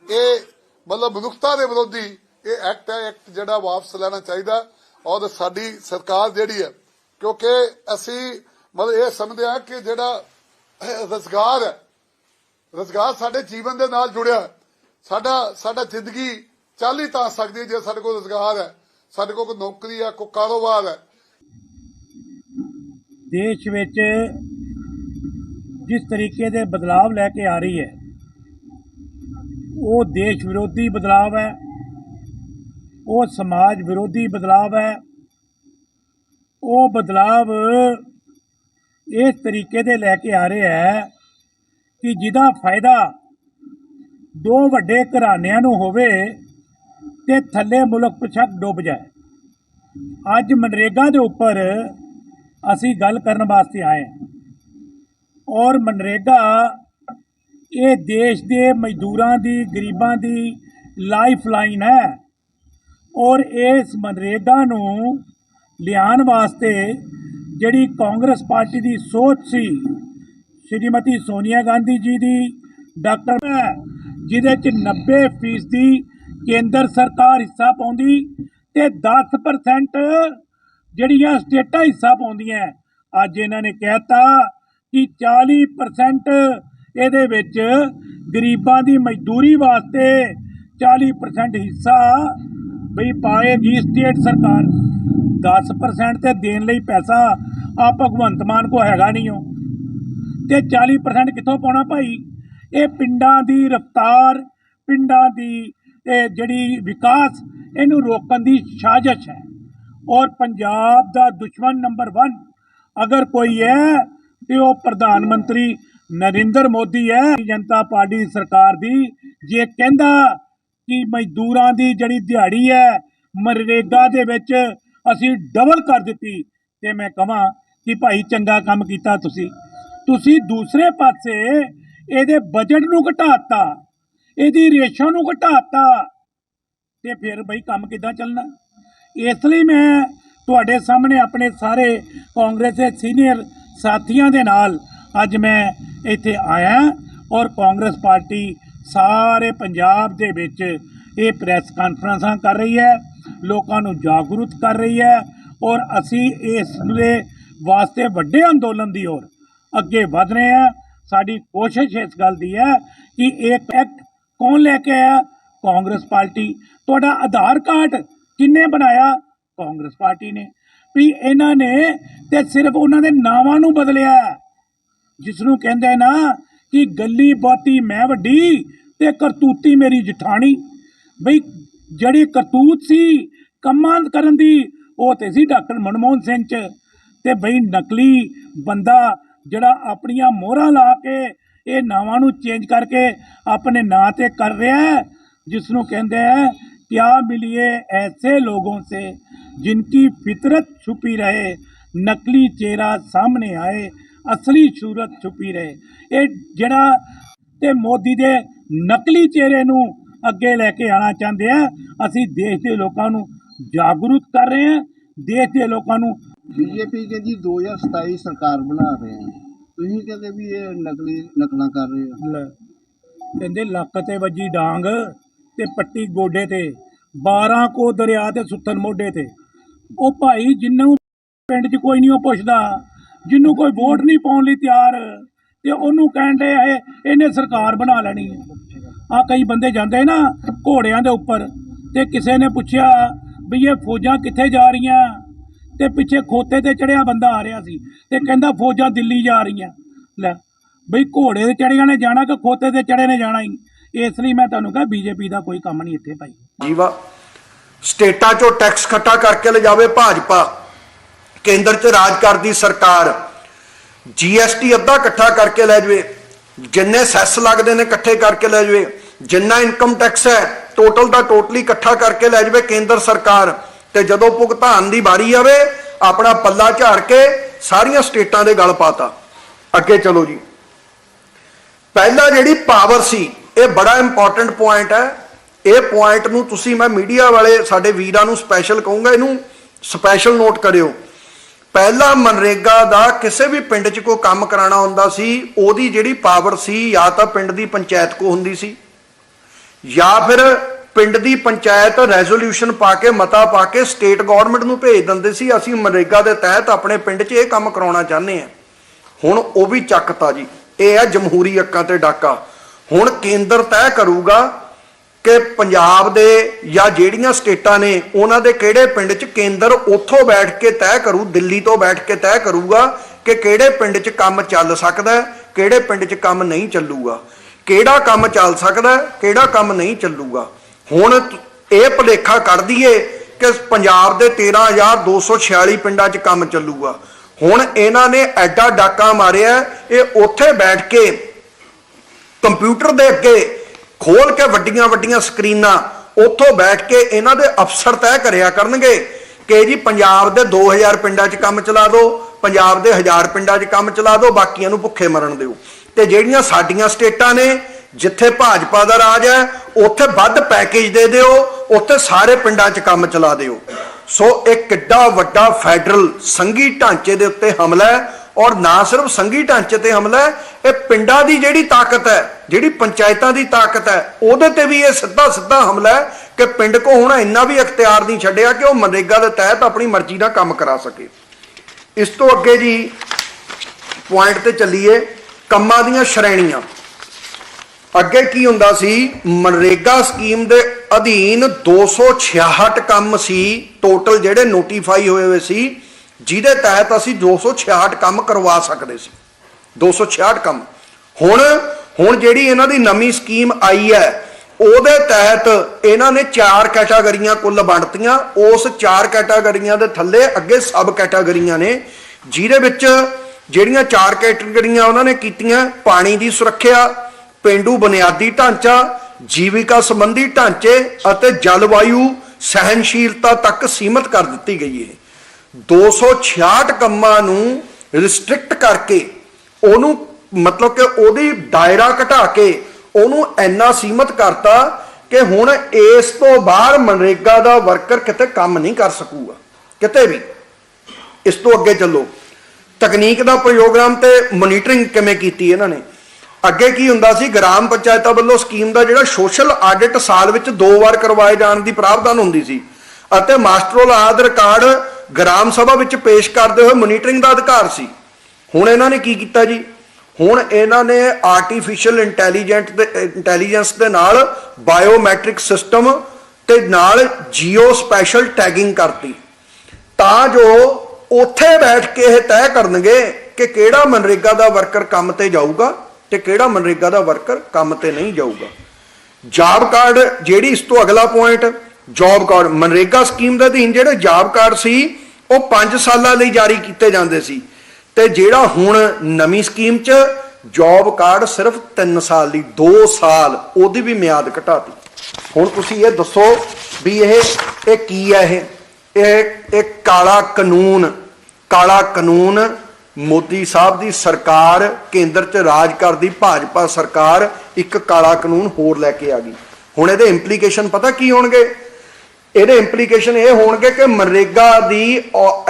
ਇਹ ਮਤਲਬ ਮਨੁੱਖਤਾ ਦੇ ਵਿਰੋਧੀ ਇਹ ਐਕਟ ਹੈ, ਐਕਟ ਜਿਹੜਾ ਵਾਪਸ ਲੈਣਾ ਚਾਹੀਦਾ। ਔਰ ਸਾਡੀ ਸਰਕਾਰ ਜਿਹੜੀ ਹੈ, ਕਿਉਂਕਿ ਅਸੀਂ ਮਤਲਬ ਇਹ ਸਮਝਦੇ ਹਾਂ ਕਿ ਜਿਹੜਾ ਰਜ਼ਗਾਰ ਹੈ, ਰਜ਼ਗਾਰ ਸਾਡੇ ਜੀਵਨ ਦੇ ਨਾਲ ਜੁੜਿਆ ਸਾਡਾ ਸਾਡਾ ਜ਼ਿੰਦਗੀ ਚੱਲ ਹੀ ਤਾਂ ਸਕਦੀ ਜੇ ਸਾਡੇ ਕੋਲ ਰੁਜ਼ਗਾਰ ਹੈ। ਸਾਡੇ ਕੋਲ ਕੋਈ ਨੌਕਰੀ ਹੈ, ਕੋਈ ਕਾਰੋਬਾਰ ਹੈ। ਦੇਸ਼ ਵਿੱਚ ਜਿਸ ਤਰੀਕੇ ਦੇ ਬਦਲਾਵ ਲੈ ਕੇ ਆ ਰਹੀ ਹੈ, ਉਹ ਦੇਸ਼ ਵਿਰੋਧੀ ਬਦਲਾਵ ਹੈ, ਉਹ ਸਮਾਜ ਵਿਰੋਧੀ ਬਦਲਾਵ ਹੈ, ਉਹ ਬਦਲਾਵ ਇਸ ਤਰੀਕੇ ਦੇ ਲੈ ਕੇ ਆ ਰਿਹਾ ਹੈ ਕਿ ਜਿਹਦਾ ਫਾਇਦਾ ਦੋ ਵੱਡੇ ਘਰਾਣਿਆਂ ਨੂੰ ਹੋਵੇ ਤੇ ਥੱਲੇ ਮੁਲਕ ਪਿਛਕ ਡੁੱਬ ਜਾਏ। ਅੱਜ ਮਨਰੇਗਾ ਦੇ ਉੱਪਰ ਅਸੀਂ ਗੱਲ ਕਰਨ ਵਾਸਤੇ ਆਏ ਔਰ ਮਨਰੇਗਾ ਇਹ ਦੇਸ਼ ਦੇ ਮਜ਼ਦੂਰਾਂ ਦੀ, ਗਰੀਬਾਂ ਦੀ ਲਾਈਫ ਲਾਈਨ ਹੈ ਔਰ ਇਸ ਮਨਰੇਗਾ ਨੂੰ ਲਿਆਉਣ ਵਾਸਤੇ ਜਿਹੜੀ ਕਾਂਗਰਸ ਪਾਰਟੀ ਦੀ ਸੋਚ ਸੀ, ਸ਼੍ਰੀਮਤੀ ਸੋਨੀਆ ਗਾਂਧੀ ਜੀ ਦੀ, ਡਾਕਟਰ ਜਿਹਦੇ ਚ 90% ਦੀ ਕੇਂਦਰ ਸਰਕਾਰ ਹਿੱਸਾ ਪਾਉਂਦੀ ਤੇ 10% ਜਿਹੜੀਆਂ ਸਟੇਟਾਂ ਹਿੱਸਾ ਪਾਉਂਦੀਆਂ, ਅੱਜ ਇਹਨਾਂ ਨੇ ਕਹਿਤਾ ਕਿ 40% ਇਹਦੇ ਵਿੱਚ ਗਰੀਬਾਂ ਦੀ ਮਜ਼ਦੂਰੀ ਵਾਸਤੇ 40% ਹਿੱਸਾ ਬਈ ਪਾਏਗੀ ਸਟੇਟ ਸਰਕਾਰ। 10% ਤੇ ਦੇਣ ਲਈ ਪੈਸਾ ਆ ਭਗਵੰਤ ਮਾਨ ਕੋ ਹੈਗਾ ਨਹੀਂ ਉਹ। ਤੇ 40% ਕਿੱਥੋਂ ਪਾਉਣਾ ਭਾਈ? ਇਹ ਪਿੰਡਾਂ ਦੀ ਰਫਤਾਰ, ਪਿੰਡਾਂ ਦੀ ਜਿਹੜੀ ਵਿਕਾਸ, ਇਹਨੂੰ ਰੋਕਣ ਦੀ ਸਾਜ਼ਿਸ਼ ਹੈ। ਔਰ ਪੰਜਾਬ ਦਾ ਦੁਸ਼ਮਣ ਨੰਬਰ 1 ਅਗਰ ਕੋਈ ਹੈ, ਤੇ ਉਹ ਪ੍ਰਧਾਨ ਮੰਤਰੀ ਨਰਿੰਦਰ ਮੋਦੀ ਹੈ। ਜਨਤਾ ਪਾਰਟੀ ਦੀ ਸਰਕਾਰ ਦੀ। ਜੇ ਕਹਿੰਦਾ ਕਿ ਮਜ਼ਦੂਰਾਂ ਦੀ ਜਿਹੜੀ ਦਿਹਾੜੀ ਹੈ ਮਨਰੇਗਾ ਦੇ ਵਿੱਚ ਅਸੀਂ ਡਬਲ ਕਰ ਦਿੱਤੀ। ਤੇ ਮੈਂ ਕਹਾਂ ਕਿ ਭਾਈ ਚੰਗਾ ਕੰਮ ਕੀਤਾ ਤੁਸੀਂ। ਤੁਸੀਂ ਦੂਸਰੇ ਪਾਸੇ ਇਹਦੇ ਬਜਟ ਨੂੰ ਘਟਾਤਾ, ਇਹਦੀ ਰੇਸ਼ੋ ਨੂੰ ਘਟਾਤਾ, ਤੇ ਫਿਰ ਬਈ ਕੰਮ ਕਿੱਦਾਂ ਚੱਲਣਾ? ਇਸ ਲਈ ਮੈਂ ਤੁਹਾਡੇ ਸਾਹਮਣੇ ਆਪਣੇ ਸਾਰੇ ਕਾਂਗਰਸ ਦੇ ਸੀਨੀਅਰ ਸਾਥੀਆਂ ਦੇ ਨਾਲ ਅੱਜ ਮੈਂ ਇੱਥੇ ਆਇਆ ਔਰ ਕਾਂਗਰਸ ਪਾਰਟੀ ਸਾਰੇ ਪੰਜਾਬ ਦੇ ਵਿੱਚ ਇਹ ਪ੍ਰੈਸ ਕਾਨਫਰੰਸਾਂ ਕਰ ਰਹੀ ਹੈ, ਲੋਕਾਂ ਨੂੰ ਜਾਗਰੂਕ ਕਰ ਰਹੀ ਹੈ ਔਰ ਅਸੀਂ ਇਸ ਦੇ ਵਾਸਤੇ ਵੱਡੇ ਅੰਦੋਲਨ ਦੀ ਔਰ ਅੱਗੇ ਵਧ ਰਹੇ ਹਾਂ। ਸਾਡੀ ਕੋਸ਼ਿਸ਼ ਇਸ ਗੱਲ ਦੀ ਹੈ ਕਿ ਇੱਕ ਐਕਟ ਕੌਣ ਲੈ ਕੇ ਆਇਆ? ਕਾਂਗਰਸ ਪਾਰਟੀ। ਤੁਹਾਡਾ ਆਧਾਰ ਕਾਰਡ ਕਿੰਨੇ ਬਣਾਇਆ? ਕਾਂਗਰਸ ਪਾਰਟੀ ਨੇ। ਵੀ ਇਹਨਾਂ ਨੇ ਤੇ ਸਿਰਫ ਉਹਨਾਂ ਦੇ ਨਾਵਾਂ ਨੂੰ ਬਦਲਿਆ। ਜਿਸ ਨੂੰ ਕਹਿੰਦੇ ਨਾ ਕਿ ਗੱਲੀ ਬਾਤੀ ਮੈਂ ਵੱਡੀ ਤੇ ਕਰਤੂਤੀ ਮੇਰੀ ਜਠਾਣੀ। ਬਈ ਜਿਹੜੀ ਕਰਤੂਤ ਸੀ, ਕੰਮਾਂ ਕਰਨ ਦੀ, ਉਹ ਤੇ ਸੀ ਡਾਕਟਰ ਮਨਮੋਹਨ ਸਿੰਘ ਚ। ਤੇ ਬਈ ਨਕਲੀ ਬੰਦਾ ਜਿਹੜਾ ਆਪਣੀਆਂ ਮੋਹਰਾਂ ਲਾ ਕੇ, ਇਹ ਨਾਵਾਂ ਨੂੰ ਚੇਂਜ ਕਰਕੇ ਆਪਣੇ ਨਾਂ ਤੇ ਕਰ ਰਿਹਾ ਹੈ ਜਿਸ ਨੂੰ ਕਹਿੰਦੇ ਆ, ਕਿਆ ਮਿਲਿਏ ਐਸੇ ਲੋਗੋਂ ਸੇ, ਜਿਨਕੀ ਫਿਤਰਤ ਛੁਪੀ ਰਹੇ, ਨਕਲੀ ਚਿਹਰਾ ਸਾਹਮਣੇ ਆਏ ਅਸਲੀ ਸੂਰਤ ਛੁਪੀ ਰਹੇ। ਇਹ ਜਿਹੜਾ ਤੇ ਮੋਦੀ ਦੇ ਨਕਲੀ ਚਿਹਰੇ ਨੂੰ ਅੱਗੇ ਲੈ ਕੇ ਆਣਾ ਚਾਹੁੰਦੇ ਆ ਅਸੀਂ ਦੇਸ਼ ਦੇ ਲੋਕਾਂ ਨੂੰ ਜਾਗਰੂਕ ਕਰ ਰਹੇ ਹਾਂ ਦੇਸ਼ ਦੇ ਲੋਕਾਂ ਨੂੰ ਬੀਜੇਪੀ ਕਹਿੰਦੀ 2027 ਸਰਕਾਰ ਬਣਾ ਰਹੇ ਆ। ਤੁਸੀਂ ਕਹਿੰਦੇ ਵੀ ਇਹ ਨਕਲੀ ਨਕਲਾਂ ਕਰ ਰਹੇ ਲੈ, ਕਹਿੰਦੇ ਲੱਕ ਤੇ ਵੱਜੀ ਡਾਂਗ ਤੇ ਪੱਟੀ ਗੋਡੇ ਤੇ 12 ਕੋ ਦਰਿਆ ਤੇ ਸੁੱਥਨ ਮੋਢੇ ਤੇ। ਉਹ ਭਾਈ ਜਿੰਨੂੰ ਪਿੰਡ 'ਚ ਕੋਈ ਨਹੀਂ ਉਹ ਪੁੱਛਦਾ। ਜਿਹਨੂੰ ਕੋਈ ਵੋਟ ਨਹੀਂ ਪਾਉਣ ਲਈ ਤਿਆਰ, ਤੇ ਉਹਨੂੰ ਕਹਿੰਦੇ ਇਹ ਇਹਨੇ ਸਰਕਾਰ ਬਣਾ ਲੈਣੀ ਹੈ। ਆ ਕਈ ਬੰਦੇ ਜਾਂਦੇ ਨਾ ਘੋੜਿਆਂ ਦੇ ਉੱਪਰ, ਤੇ ਕਿਸੇ ਨੇ ਪੁੱਛਿਆ ਵੀ ਇਹ ਫੌਜਾਂ ਕਿੱਥੇ ਜਾ ਰਹੀਆਂ? ਤੇ ਪਿੱਛੇ ਖੋਤੇ ਤੇ ਚੜਿਆ ਬੰਦਾ ਆ ਰਿਹਾ ਸੀ, ਤੇ ਕਹਿੰਦਾ ਫੌਜਾਂ ਦਿੱਲੀ ਜਾ ਰਹੀਆਂ। ਲੈ, ਬਈ ਘੋੜੇ ਤੇ ਚੜਿਆ ਨੇ ਜਾਣਾ ਕਿ ਖੋਤੇ ਤੇ ਚੜੇ ਨੇ ਜਾਣਾ ਹੀ? ਇਸ ਲਈ ਮੈਂ ਤੁਹਾਨੂੰ ਕਹਾਂ ਬੀਜੇਪੀ ਦਾ ਕੋਈ ਕੰਮ ਨਹੀਂ ਇੱਥੇ ਭਾਈ। ਜੀਵਾ, ਸਟੇਟਾਂ 'ਚੋਂ ਟੈਕਸ ਇਕੱਠਾ ਕਰਕੇ ਲਿਜਾਵੇ ਭਾਜਪਾ। ਕੇਂਦਰ 'ਚ ਰਾਜ ਕਰਦੀ ਸਰਕਾਰ। ਜੀਐਸਟੀ ਅੱਧਾ ਇਕੱਠਾ ਕਰਕੇ ਲੈ ਜਾਵੇ। ਜਿੰਨੇ ਸੈਸ ਲੱਗਦੇ ਨੇ ਇਕੱਠੇ ਕਰਕੇ ਲੈ ਜਾਵੇ। ਜਿੰਨਾ ਇਨਕਮ ਟੈਕਸ ਹੈ ਟੋਟਲ ਦਾ ਟੋਟਲੀ ਇਕੱਠਾ ਕਰਕੇ ਲੈ ਜਾਵੇ ਕੇਂਦਰ ਸਰਕਾਰ। ਤੇ ਜਦੋਂ ਭੁਗਤਾਨ ਦੀ ਵਾਰੀ ਆਵੇ, ਆਪਣਾ ਪੱਲਾ ਝਾੜ ਕੇ ਸਾਰੀਆਂ ਸਟੇਟਾਂ ਦੇ ਗਲ ਪਾਤਾ। ਅੱਗੇ ਚਲੋ ਜੀ। ਪਹਿਲਾ ਜਿਹੜੀ ਪਾਵਰ ਸੀ, ਇਹ ਬੜਾ ਇੰਪੋਰਟੈਂਟ ਪੁਆਇੰਟ ਹੈ। ਇਹ ਪੁਆਇੰਟ ਨੂੰ ਤੁਸੀਂ ਮੈਂ ਮੀਡੀਆ ਵਾਲੇ, ਸਾਡੇ ਵੀਰਾਂ ਨੂੰ ਸਪੈਸ਼ਲ ਕਹੂੰਗਾ, ਇਹਨੂੰ ਸਪੈਸ਼ਲ ਨੋਟ ਕਰਿਓ। ਪਹਿਲਾਂ ਮਨਰੇਗਾ ਦਾ ਕਿਸੇ ਵੀ ਪਿੰਡ 'ਚ ਕੋਈ ਕੰਮ ਕਰਾਉਣਾ ਹੁੰਦਾ ਸੀ, ਉਹਦੀ ਜਿਹੜੀ ਪਾਵਰ ਸੀ, ਜਾਂ ਤਾਂ ਪਿੰਡ ਦੀ ਪੰਚਾਇਤ ਕੋ ਹੁੰਦੀ ਸੀ, ਜਾਂ ਫਿਰ ਪਿੰਡ ਦੀ ਪੰਚਾਇਤ ਰੈਜ਼ੋਲੂਸ਼ਨ ਪਾ ਕੇ, ਮਤਾ ਪਾ ਕੇ ਸਟੇਟ ਗਵਰਨਮੈਂਟ ਨੂੰ ਭੇਜ ਦਿੰਦੇ ਸੀ, ਅਸੀਂ ਮਨਰੇਗਾ ਦੇ ਤਹਿਤ ਆਪਣੇ ਪਿੰਡ 'ਚ ਇਹ ਕੰਮ ਕਰਾਉਣਾ ਚਾਹੁੰਦੇ ਹਾਂ। ਹੁਣ ਉਹ ਵੀ ਚੱਕਤਾ ਜੀ, ਇਹ ਹੈ ਜਮਹੂਰੀ ਅੱਕਾਂ ਤੇ ਡਾਕਾ। ਹੁਣ ਕੇਂਦਰ ਤੈਅ ਕਰੂਗਾ ਕਿ ਪੰਜਾਬ ਦੇ ਜਾਂ ਜਿਹੜੀਆਂ ਸਟੇਟਾਂ ਨੇ ਉਹਨਾਂ ਦੇ ਕਿਹੜੇ ਪਿੰਡ 'ਚ ਕੇਂਦਰ ਉੱਥੋਂ ਬੈਠ ਕੇ ਤੈਅ ਕਰੂ, ਦਿੱਲੀ ਤੋਂ ਬੈਠ ਕੇ ਤੈਅ ਕਰੂਗਾ ਕਿ ਕਿਹੜੇ ਪਿੰਡ 'ਚ ਕੰਮ ਚੱਲ ਸਕਦਾ, ਕਿਹੜੇ ਪਿੰਡ 'ਚ ਕੰਮ ਨਹੀਂ ਚੱਲੂਗਾ। ਕਿਹੜਾ ਕੰਮ ਚੱਲ ਸਕਦਾ, ਕਿਹੜਾ ਕੰਮ ਨਹੀਂ ਚੱਲੂਗਾ। ਹੁਣ ਇਹ ਭੁਲੇਖਾ ਕੱਢ ਦਈਏ ਕਿ ਪੰਜਾਬ ਦੇ 13246 ਪਿੰਡਾਂ 'ਚ ਕੰਮ ਚੱਲੂਗਾ। ਹੁਣ ਇਹਨਾਂ ਨੇ ਐਡਾ ਡਾਕਾ ਮਾਰਿਆ, ਇਹ ਉੱਥੇ ਬੈਠ ਕੇ ਕੰਪਿਊਟਰ ਦੇ ਅੱਗੇ ਖੋਲ ਕੇ ਵੱਡੀਆਂ ਵੱਡੀਆਂ ਸਕਰੀਨਾਂ ਉੱਥੋਂ ਬੈਠ ਕੇ ਇਹਨਾਂ ਦੇ ਅਫਸਰ ਤੈਅ ਕਰਿਆ ਕਰਨਗੇ ਕਿ ਜੀ ਪੰਜਾਬ ਦੇ 2000 ਪਿੰਡਾਂ 'ਚ ਕੰਮ ਚਲਾ ਦਿਓ, ਪੰਜਾਬ ਦੇ 1000 ਪਿੰਡਾਂ 'ਚ ਕੰਮ ਚਲਾ ਦਿਓ, ਬਾਕੀਆਂ ਨੂੰ ਭੁੱਖੇ ਮਰਨ ਦਿਓ। ਤੇ ਜਿਹੜੀਆਂ ਸਾਡੀਆਂ ਸਟੇਟਾਂ ਨੇ, ਜਿੱਥੇ ਭਾਜਪਾ ਦਾ ਰਾਜ ਹੈ, ਉੱਥੇ ਵੱਧ ਪੈਕੇਜ ਦੇ ਦਿਓ, ਉੱਥੇ ਸਾਰੇ ਪਿੰਡਾਂ 'ਚ ਕੰਮ ਚਲਾ ਦਿਓ। ਸੋ ਇਹ ਕਿੱਡਾ ਵੱਡਾ ਫੈਡਰਲ ਸੰਘੀ ਢਾਂਚੇ ਦੇ ਉੱਤੇ ਹਮਲਾ ਹੈ ਔਰ ਨਾ ਸਿਰਫ ਸੰਘੀ ਢਾਂਚੇ ਤੇ ਹਮਲਾ ਹੈ, ਇਹ ਪਿੰਡਾਂ ਦੀ ਜਿਹੜੀ ਤਾਕਤ ਹੈ, ਜਿਹੜੀ ਪੰਚਾਇਤਾਂ ਦੀ ਤਾਕਤ ਹੈ, ਉਹਦੇ ਤੇ ਵੀ ਇਹ ਸਿੱਧਾ ਸਿੱਧਾ ਹਮਲਾ ਹੈ ਕਿ ਪਿੰਡ ਕੋ ਹੁਣ ਇੰਨਾ ਵੀ ਅਖਤਿਆਰ ਨਹੀਂ ਛੱਡਿਆ ਕਿ ਉਹ ਮਨਰੇਗਾ ਦੇ ਤਹਿਤ ਆਪਣੀ ਮਰਜ਼ੀ ਨਾਲ ਕੰਮ ਕਰਾ ਸਕੇ। ਇਸ ਤੋਂ ਅੱਗੇ ਜੀ ਪੁਆਇੰਟ ਤੇ ਚੱਲੀਏ, ਕੰਮਾਂ ਦੀਆਂ ਸ਼੍ਰੇਣੀਆਂ। ਅੱਗੇ ਕੀ ਹੁੰਦਾ ਸੀ, ਮਨਰੇਗਾ ਸਕੀਮ ਦੇ ਅਧੀਨ 266 ਕੰਮ ਸੀ ਟੋਟਲ ਜਿਹੜੇ ਨੋਟੀਫਾਈ ਹੋਏ ਹੋਏ ਸੀ ਜਿਹਦੇ ਤਹਿਤ ਅਸੀਂ 266 ਕੰਮ ਕਰਵਾ ਸਕਦੇ ਸੀ। 266 ਕੰਮ। ਹੁਣ ਹੁਣ ਜਿਹੜੀ ਇਹਨਾਂ ਦੀ ਨਵੀਂ ਸਕੀਮ ਆਈ ਹੈ, ਉਹਦੇ ਤਹਿਤ ਇਹਨਾਂ ਨੇ ਚਾਰ ਕੈਟਾਗਰੀਆਂ ਕੁੱਲ ਵੰਡਤੀਆਂ। ਉਸ ਚਾਰ ਕੈਟਾਗਰੀਆਂ ਦੇ ਥੱਲੇ ਅੱਗੇ ਸਬ ਕੈਟਾਗਰੀਆਂ ਨੇ, ਜਿਹਦੇ ਵਿੱਚ ਜਿਹੜੀਆਂ ਚਾਰ ਕੈਟਾਗਰੀਆਂ ਉਹਨਾਂ ਨੇ ਕੀਤੀਆਂ, ਪਾਣੀ ਦੀ ਸੁਰੱਖਿਆ, ਪਿੰਡੂ ਬੁਨਿਆਦੀ ਢਾਂਚਾ, ਜੀਵਿਕਾ ਸੰਬੰਧੀ ਢਾਂਚੇ ਅਤੇ ਜਲਵਾਯੂ ਸਹਿਨਸ਼ੀਲਤਾ ਤੱਕ ਸੀਮਤ ਕਰ ਦਿੱਤੀ ਗਈ ਹੈ। 266 ਕੰਮਾਂ ਨੂੰ ਰਿਸਟ੍ਰਿਕਟ ਕਰਕੇ ਉਹਨੂੰ ਮਤਲਬ ਕਿ ਉਹਦੀ ਦਾਇਰਾ ਘਟਾ ਕੇ ਉਹਨੂੰ ਇੰਨਾ ਸੀਮਤ ਕਰਤਾ ਕਿ ਹੁਣ ਇਸ ਤੋਂ ਬਾਹਰ ਮਨਰੇਗਾ ਦਾ ਵਰਕਰ ਕਿਤੇ ਕੰਮ ਨਹੀਂ ਕਰ ਸਕੂਗਾ, ਕਿਤੇ ਵੀ। ਇਸ ਤੋਂ ਅੱਗੇ ਚੱਲੋ। ਤਕਨੀਕ ਦਾ ਪ੍ਰੋਗਰਾਮ ਤੇ ਮੋਨੀਟਰਿੰਗ ਕਿਵੇਂ ਕੀਤੀ ਇਹਨਾਂ ਨੇ? ਅੱਗੇ ਕੀ ਹੁੰਦਾ ਸੀ? ਗ੍ਰਾਮ ਪੰਚਾਇਤਾਂ ਵੱਲੋਂ ਸਕੀਮ ਦਾ ਜਿਹੜਾ ਸੋਸ਼ਲ ਆਡਿਟ ਸਾਲ ਵਿੱਚ ਦੋ ਵਾਰ ਕਰਵਾਏ ਜਾਣ ਦੀ ਪ੍ਰਾਵਧਾਨ ਹੁੰਦੀ ਸੀ। ਅਤੇ ਮਾਸਟਰੋਲ ਆਦ ਰਿਕਾਰਡ ਗ੍ਰਾਮ ਸਭਾ ਵਿੱਚ ਪੇਸ਼ ਕਰਦੇ ਹੋਏ ਮੋਨੀਟਰਿੰਗ ਦਾ ਅਧਿਕਾਰ ਸੀ। ਹੁਣ ਇਹਨਾਂ ਨੇ ਕੀ ਕੀਤਾ ਜੀ? ਹੁਣ ਇਹਨਾਂ ਨੇ ਆਰਟੀਫੀਸ਼ੀਅਲ ਇੰਟੈਲੀਜੈਂਟ ਦੇ ਇੰਟੈਲੀਜੈਂਸ ਦੇ ਨਾਲ ਬਾਇਓਮੈਟ੍ਰਿਕ ਸਿਸਟਮ ਤੇ ਨਾਲ ਜੀਓ ਸਪੈਸ਼ਲ ਟੈਗਿੰਗ ਕਰਤੀ। ਤਾਂ ਜੋ ਉੱਥੇ ਬੈਠ ਕੇ ਇਹ ਤੈਅ ਕਰਨਗੇ ਕਿ ਕਿਹੜਾ ਮਨਰੇਗਾ ਦਾ ਵਰਕਰ ਕੰਮ ਤੇ ਜਾਊਗਾ ਤੇ ਕਿਹੜਾ ਮਨਰੇਗਾ ਦਾ ਵਰਕਰ ਕੰਮ ਤੇ ਨਹੀਂ ਜਾਊਗਾ। ਜੌਬ ਕਾਰਡ ਜਿਹੜੀ ਇਸ ਤੋਂ ਅਗਲਾ point job card MNREGA scheme ਦੇ ਅਧੀਨ ਜਿਹੜੇ ਜੌਬ ਕਾਰਡ ਸੀ, ਉਹ 5 ਸਾਲਾਂ ਲਈ ਜਾਰੀ ਕੀਤੇ ਜਾਂਦੇ ਸੀ। ਤੇ ਜਿਹੜਾ ਹੁਣ ਨਵੀਂ ਸਕੀਮ 'ਚ ਜੌਬ ਕਾਰਡ ਸਿਰਫ 3 ਸਾਲ ਲਈ 2 ਸਾਲ, ਉਹਦੀ ਵੀ ਮਿਆਦ ਘਟਾਤੀ। ਹੁਣ ਤੁਸੀਂ ਇਹ ਦੱਸੋ ਵੀ ਇਹ ਇਹ ਕੀ ਹੈ ਇਹ? ਇਹ ਇਹ ਕਾਲਾ ਕਾਨੂੰਨ ਕਾਲਾ ਕਾਨੂੰਨ ਮੋਦੀ ਸਾਹਿਬ ਦੀ ਸਰਕਾਰ, ਕੇਂਦਰ 'ਚ ਰਾਜ ਕਰਦੀ ਭਾਜਪਾ ਸਰਕਾਰ, ਇੱਕ ਕਾਲਾ ਕਾਨੂੰਨ ਹੋਰ ਲੈ ਕੇ ਆ ਗਈ। ਹੁਣ ਇਹਦੇ ਇੰਪਲੀਕੇਸ਼ਨ ਪਤਾ ਕੀ ਹੋਣਗੇ? ਇਹਦੇ ਇੰਪਲੀਕੇਸ਼ਨ ਇਹ ਹੋਣਗੇ ਕਿ ਮਨਰੇਗਾ ਦੀ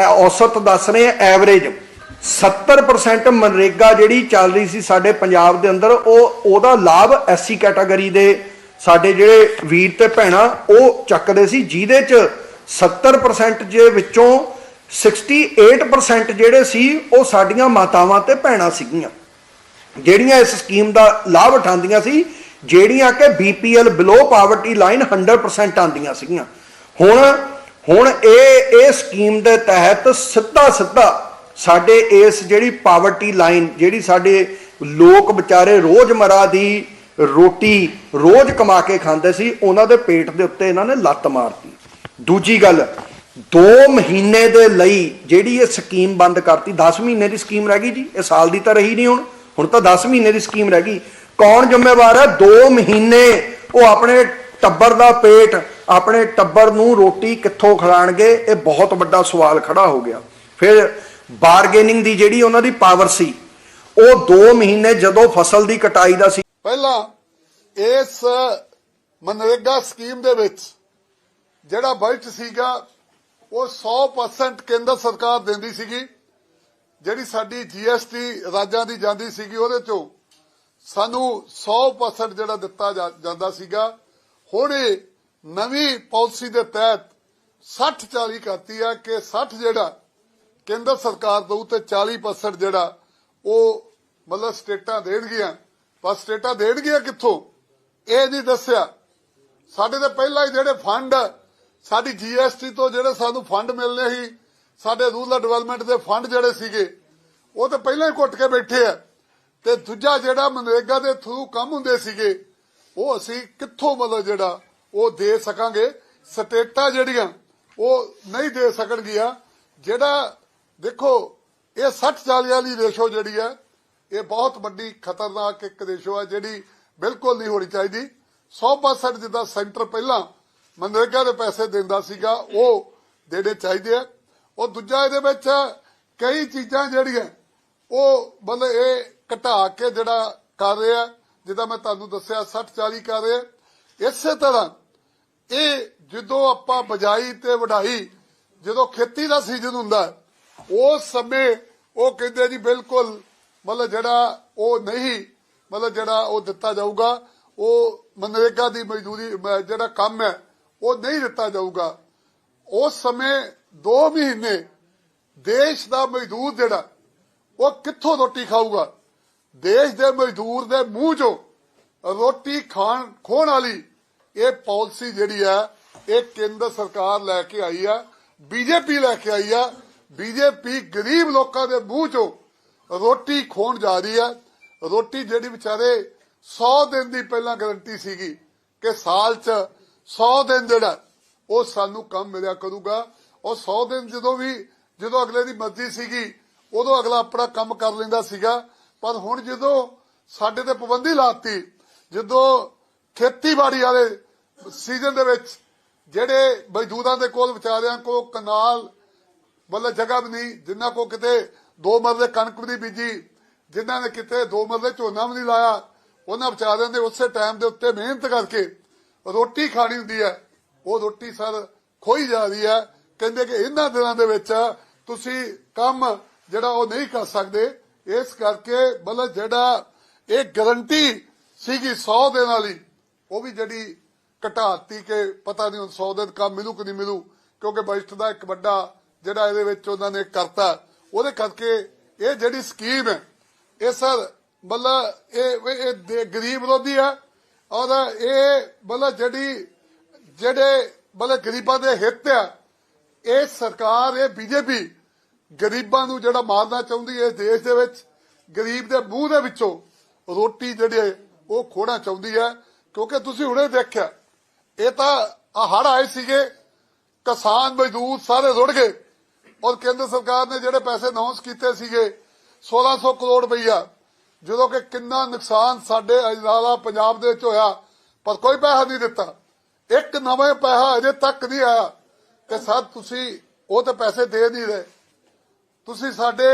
ਔਸਤ ਦੱਸ ਰਹੇ ਐਵਰੇਜ 70% ਮਨਰੇਗਾ ਜਿਹੜੀ ਚੱਲ ਰਹੀ ਸੀ ਸਾਡੇ ਪੰਜਾਬ ਦੇ ਅੰਦਰ, ਉਹ, ਉਹਦਾ ਲਾਭ ਐਸਸੀ ਕੈਟਾਗਰੀ ਦੇ ਸਾਡੇ ਜਿਹੜੇ ਵੀਰ ਤੇ ਭੈਣਾਂ, ਉਹ ਚੱਕਦੇ ਸੀ, ਜਿਹਦੇ ਚ 70% ਜੇ ਵਿੱਚੋਂ 68% ਜਿਹੜੇ ਸੀ, ਉਹ ਸਾਡੀਆਂ ਮਾਤਾਵਾਂ ਤੇ ਭੈਣਾਂ ਸੀਗੀਆਂ। ਜਿਹੜੀਆਂ ਇਸ ਸਕੀਮ ਦਾ ਲਾਭ ਉਠਾਉਂਦੀਆਂ ਸੀ, ਜਿਹੜੀਆਂ ਕਿ ਬੀਪੀਐਲ ਬਿਲੋ ਪਾਵਰਟੀ ਲਾਈਨ 100% ਆਉਂਦੀਆਂ ਸੀਗੀਆਂ। ਹੁਣ ਹੁਣ ਇਹ ਇਹ ਸਕੀਮ ਦੇ ਤਹਿਤ ਸਿੱਧਾ ਸਿੱਧਾ ਸਾਡੇ ਇਸ ਜਿਹੜੀ ਪਾਵਰਟੀ ਲਾਈਨ ਜਿਹੜੀ ਸਾਡੇ ਲੋਕ ਵਿਚਾਰੇ ਰੋਜ਼ਮਰਾ ਦੀ ਰੋਟੀ ਰੋਜ਼ ਕਮਾ ਕੇ ਖਾਂਦੇ ਸੀ, ਉਹਨਾਂ ਦੇ ਪੇਟ ਦੇ ਉੱਤੇ ਇਹਨਾਂ ਨੇ ਲੱਤ ਮਾਰਤੀ। ਦੂਜੀ ਗੱਲ 2 ਮਹੀਨੇ ਦੇ ਲਈ ਜਿਹੜੀ ਇਹ ਸਕੀਮ ਬੰਦ ਕਰਤੀ 10 ਮਹੀਨੇ ਦੀ ਸਕੀਮ ਰਹਿ ਗਈ ਜੀ, ਇਹ ਸਾਲ ਦੀ ਤਾਂ ਰਹੀ ਨਹੀਂ ਹੁਣ ਹੁਣ ਤਾਂ 10 ਮਹੀਨੇ ਦੀ ਸਕੀਮ ਰਹਿ ਗਈ। ਕੌਣ ਜ਼ਿੰਮੇਵਾਰ ਹੈ? 2 ਮਹੀਨੇ ਉਹ ਆਪਣੇ ਟੱਬਰ ਦਾ ਪੇਟ ਆਪਣੇ ਟੱਬਰ ਨੂੰ ਰੋਟੀ ਕਿੱਥੋਂ ਖਿਲਾਣਗੇ, ਇਹ ਬਹੁਤ ਵੱਡਾ ਸਵਾਲ ਖੜਾ ਹੋ ਗਿਆ। ਫਿਰ ਬਾਰਗੇਨਿੰਗ ਦੀ ਜਿਹੜੀ ਉਹਨਾਂ ਦੀ ਪਾਵਰ ਸੀ, ਉਹ 2 ਮਹੀਨੇ ਜਦੋਂ ਫਸਲ ਦੀ ਕਟਾਈ ਦਾ ਸੀ। ਪਹਿਲਾਂ ਇਸ ਮਨਰੇਗਾ ਸਕੀਮ ਦੇ ਵਿੱਚ ਜਿਹੜਾ ਬਜਟ ਸੀਗਾ, ਉਹ 100% ਕੇਂਦਰ ਸਰਕਾਰ ਦਿੰਦੀ ਸੀਗੀ। ਜਿਹੜੀ ਸਾਡੀ ਜੀਐਸਟੀ ਰਾਜਾਂ ਦੀ ਜਾਂਦੀ ਸੀਗੀ, ਉਹਦੇ ਚੋਂ ਸਾਨੂੰ 100% ਜਿਹੜਾ ਦਿੱਤਾ ਜਾਂਦਾ ਸੀਗਾ। ਹੁਣ ਇਹ ਨਵੀਂ ਪਾਲਿਸੀ ਦੇ ਤਹਿਤ 60 40 ਕਰਤੀ ਆ ਕਿ 60 ਜਿਹੜਾ ਕੇਂਦਰ ਸਰਕਾਰ ਦਊ ਤੇ 40% ਜਿਹੜਾ ਉਹ ਮਤਲਬ ਸਟੇਟਾਂ ਦੇਣਗੀਆਂ। ਪਰ ਸਟੇਟਾਂ ਦੇਣਗੀਆਂ ਕਿੱਥੋਂ? ਇਹ ਨਹੀਂ ਦੱਸਿਆ। ਸਾਡੇ ਤੇ ਪਹਿਲਾਂ ਹੀ ਜਿਹੜੇ ਫੰਡ, ਸਾਡੀ ਜੀਐਸਟੀ ਤੋਂ ਜਿਹੜੇ ਸਾਨੂੰ ਫੰਡ ਮਿਲਨੇ ਸੀ, ਸਾਡੇ ਰੂਰਲ ਡਿਵੈਲਪਮੈਂਟ ਦੇ ਫੰਡ ਜਿਹੜੇ ਸੀਗੇ, ਉਹ ਤਾਂ ਪਹਿਲਾਂ ਹੀ ਘੁੱਟ ਕੇ ਬੈਠੇ ਆ। ਤੇ ਦੂਜਾ ਜਿਹੜਾ ਮਨਰੇਗਾ ਦੇ ਥਰੂ ਕੰਮ ਹੁੰਦੇ ਸੀਗੇ, ਉਹ ਅਸੀਂ ਕਿੱਥੋਂ ਮਤਲਬ ਜਿਹੜਾ ਉਹ ਦੇ ਸਕਾਂਗੇ। ਸਟੇਟਾਂ ਜਿਹੜੀਆਂ, ਉਹ ਨਹੀਂ ਦੇ ਸਕਣਗੀਆਂ। ਜਿਹੜਾ, ਦੇਖੋ, ਇਹ 60 40 ਵਾਲੀ ਰੇਸ਼ੋ ਜਿਹੜੀ ਹੈ, ਇਹ ਬਹੁਤ ਵੱਡੀ ਖਤਰਨਾਕ ਇੱਕ ਰੇਸ਼ੋ ਹੈ, ਜਿਹੜੀ ਬਿਲਕੁਲ ਨਹੀਂ ਹੋਣੀ ਚਾਹੀਦੀ। 100% ਜਿੱਦਾਂ ਸੈਂਟਰ ਪਹਿਲਾਂ ਮਨਰੇਗਾ ਦੇ ਪੈਸੇ ਦਿੰਦਾ ਸੀਗਾ, ਉਹ ਦੇਣੇ ਚਾਹੀਦੇ ਆ। ਉਹ ਦੂਜਾ ਇਹਦੇ ਵਿੱਚ ਕਈ ਚੀਜ਼ਾਂ ਜਿਹੜੀਆਂ, ਉਹ ਮਤਲਬ ਇਹ ਘਟਾ ਕੇ ਜਿਹੜਾ ਕਰ ਰਿਹਾ, ਜਿੱਦਾਂ ਮੈਂ ਤੁਹਾਨੂੰ ਦੱਸਿਆ 60 40 ਕਰ ਰਿਹਾ। ਇਸੇ ਤਰ੍ਹਾਂ ਇਹ ਜਦੋਂ ਆਪਾਂ ਬਜਾਈ ਤੇ ਵਢਾਈ, ਜਦੋਂ ਖੇਤੀ ਦਾ ਸੀਜ਼ਨ ਹੁੰਦਾ, ਉਸ ਸਮੇਂ ਉਹ ਕਹਿੰਦੇ ਜੀ ਬਿਲਕੁਲ, ਮਤਲਬ ਜਿਹੜਾ ਉਹ ਨਹੀਂ, ਮਤਲਬ ਜਿਹੜਾ ਉਹ ਦਿੱਤਾ ਜਾਊਗਾ, ਉਹ ਮਨਰੇਗਾ ਦੀ ਮਜ਼ਦੂਰੀ ਮ- ਜਿਹੜਾ ਕੰਮ ਹੈ, ਉਹ ਨਹੀਂ ਦਿੱਤਾ ਜਾਊਗਾ। ਉਸ ਸਮੇਂ 2 ਮਹੀਨੇ ਦੇਸ਼ ਦਾ ਮਜ਼ਦੂਰ ਜਿਹੜਾ, ਉਹ ਕਿੱਥੋਂ ਰੋਟੀ ਖਾਊਗਾ? ਦੇਸ਼ ਦੇ ਮਜ਼ਦੂਰ ਦੇ ਮੂੰਹ ਚੋਂ ਰੋਟੀ ਖਾਣ, ਖੋਣ ਵਾਲੀ ਇਹ ਪਾਲਿਸੀ ਜਿਹੜੀ ਆ, ਇਹ ਕੇਂਦਰ ਸਰਕਾਰ ਲੈ ਕੇ ਆਈ ਆ, ਬੀਜੇਪੀ ਲੈ ਕੇ ਆਈ ਆ। ਬੀਜੇਪੀ ਗਰੀਬ ਲੋਕਾਂ ਦੇ ਮੂੰਹ ਚੋਂ ਰੋਟੀ ਖੋਣ ਜਾ ਰਹੀ ਆ। ਰੋਟੀ ਜਿਹੜੀ ਵਿਚਾਰੇ 100 ਦਿਨ ਦੀ ਪਹਿਲਾਂ ਗਾਰੰਟੀ ਸੀਗੀ ਕਿ ਸਾਲ 'ਚ 100 ਦਿਨ ਜਿਹੜਾ, ਉਹ ਸਾਨੂੰ ਕੰਮ ਮਿਲਿਆ ਕਰੂਗਾ। ਉਹ 100 ਦਿਨ ਜਦੋਂ ਵੀ, ਜਦੋਂ ਅਗਲੇ ਦੀ ਮਰਜ਼ੀ ਸੀਗੀ, ਉਦੋਂ ਅਗਲਾ ਆਪਣਾ ਕੰਮ ਕਰ ਲੈਂਦਾ ਸੀਗਾ। ਪਰ ਹੁਣ ਜਦੋਂ ਸਾਡੇ ਤੇ ਪਾਬੰਦੀ ਲਾਤੀ, ਜਦੋਂ ਖੇਤੀਬਾੜੀ ਵਾਲੇ ਸੀਜ਼ਨ ਦੇ ਵਿੱਚ ਜਿਹੜੇ ਮਜ਼ਦੂਰਾਂ ਦੇ ਕੋਲ ਵਿਚਾਰਿਆਂ ਕੋ ਕਨਾਲ ਮਤਲਬ ਜਗ੍ਹਾ ਵੀ ਨਹੀਂ, ਜਿਨ੍ਹਾਂ ਕੋ ਕਿਤੇ ਦੋ ਮਰਲੇ ਕਣਕ ਵੀ ਨਹੀਂ ਬੀਜੀ, ਜਿਨ੍ਹਾਂ ਨੇ ਕਿਤੇ ਦੋ ਮਰਲੇ ਝੋਨਾ ਵੀ ਨਹੀਂ ਲਾਇਆ, ਉਹਨਾਂ ਵਿਚਾਰਿਆਂ ਦੇ ਉਸੇ ਟਾਈਮ ਦੇ ਉੱਤੇ ਮਿਹਨਤ ਕਰਕੇ ਰੋਟੀ ਖਾਣੀ ਹੁੰਦੀ ਹੈ। ਉਹ ਰੋਟੀ ਸਰ ਖੋਈ ਜਾ ਰਹੀ ਹੈ। ਕਹਿੰਦੇ ਕਿ ਇਹਨਾਂ ਦਿਨਾਂ ਦੇ ਵਿੱਚ ਤੁਸੀਂ ਕੰਮ ਜਿਹੜਾ ਉਹ ਨਹੀਂ ਕਰ ਸਕਦੇ। ਇਸ ਕਰਕੇ ਮਤਲਬ ਜਿਹੜਾ ਇਹ ਗਰੰਟੀ ਸੀਗੀ 100 ਦਿਨਾਂ ਲਈ ਉਹ ਵੀ ਜਿਹੜੀ ਘਟਾਤੀ ਕਿ ਪਤਾ ਨਹੀਂ ਹੁਣ 100 ਦਿਨ ਕੰਮ ਮਿਲੂ ਕਿ ਨਹੀਂ ਮਿਲੂ, ਕਿਉਂਕਿ ਬਜਟ ਦਾ ਇੱਕ ਵੱਡਾ ਜਿਹੜਾ ਇਹਦੇ ਵਿੱਚ ਉਹਨਾਂ ਨੇ ਕਰਤਾ, ਉਹਦੇ ਕਰਕੇ ਇਹ ਜਿਹੜੀ ਸਕੀਮ ਹੈ, ਇਹ ਸਰ ਮਤਲਬ ਇਹ ਇਹ ਗਰੀਬ ਵਿਰੋਧੀ ਹੈ ਔਰ ਇਹ ਮਤਲਬ ਜਿਹੜੀ, ਜਿਹੜੇ ਮਤਲਬ ਗਰੀਬਾਂ ਦੇ ਹਿੱਤ ਆ, ਇਹ ਸਰਕਾਰ, ਇਹ ਬੀਜੇਪੀ ਗਰੀਬਾਂ ਨੂੰ ਜਿਹੜਾ ਮਾਰਨਾ ਚਾਹੁੰਦੀ ਹੈ ਇਸ ਦੇਸ਼ ਦੇ ਵਿੱਚ, ਗਰੀਬ ਦੇ ਮੂੰਹ ਦੇ ਵਿੱਚੋਂ ਰੋਟੀ ਜਿਹੜੇ ਉਹ ਖੋਣਾ ਚਾਹੁੰਦੀ ਹੈ ਕਿਉਂਕਿ ਤੁਸੀਂ ਹੁਣੇ ਦੇਖਿਆ, ਇਹ ਤਾਂ ਆ ਹੜ ਆਏ ਸੀਗੇ, ਕਿਸਾਨ ਮਜ਼ਦੂਰ ਸਾਰੇ ਰੁੜ ਗਏ। ਔਰ ਕੇਂਦਰ ਸਰਕਾਰ ਨੇ ਜਿਹੜੇ ਪੈਸੇ ਅਨਾਉਂਸ ਕੀਤੇ ਸੀਗੇ 1600 ਕਰੋੜ ਰੁਪਈਆ, ਜਦੋਂ ਕਿ ਕਿੰਨਾ ਨੁਕਸਾਨ ਸਾਡੇ ਅਜਨਾਲਾ ਪੰਜਾਬ ਦੇ ਵਿੱਚ ਹੋਇਆ, ਪਰ ਕੋਈ ਪੈਸਾ ਨਹੀਂ ਦਿੱਤਾ। ਇੱਕ ਨਵੇਂ ਪੈਸਾ ਅਜੇ ਤੱਕ ਨਹੀਂ ਆਇਆ ਕਿ ਸਰ ਤੁਸੀਂ ਉਹ ਤੇ ਪੈਸੇ ਦੇ ਨਹੀਂ ਰਹੇ। ਤੁਸੀਂ ਸਾਡੇ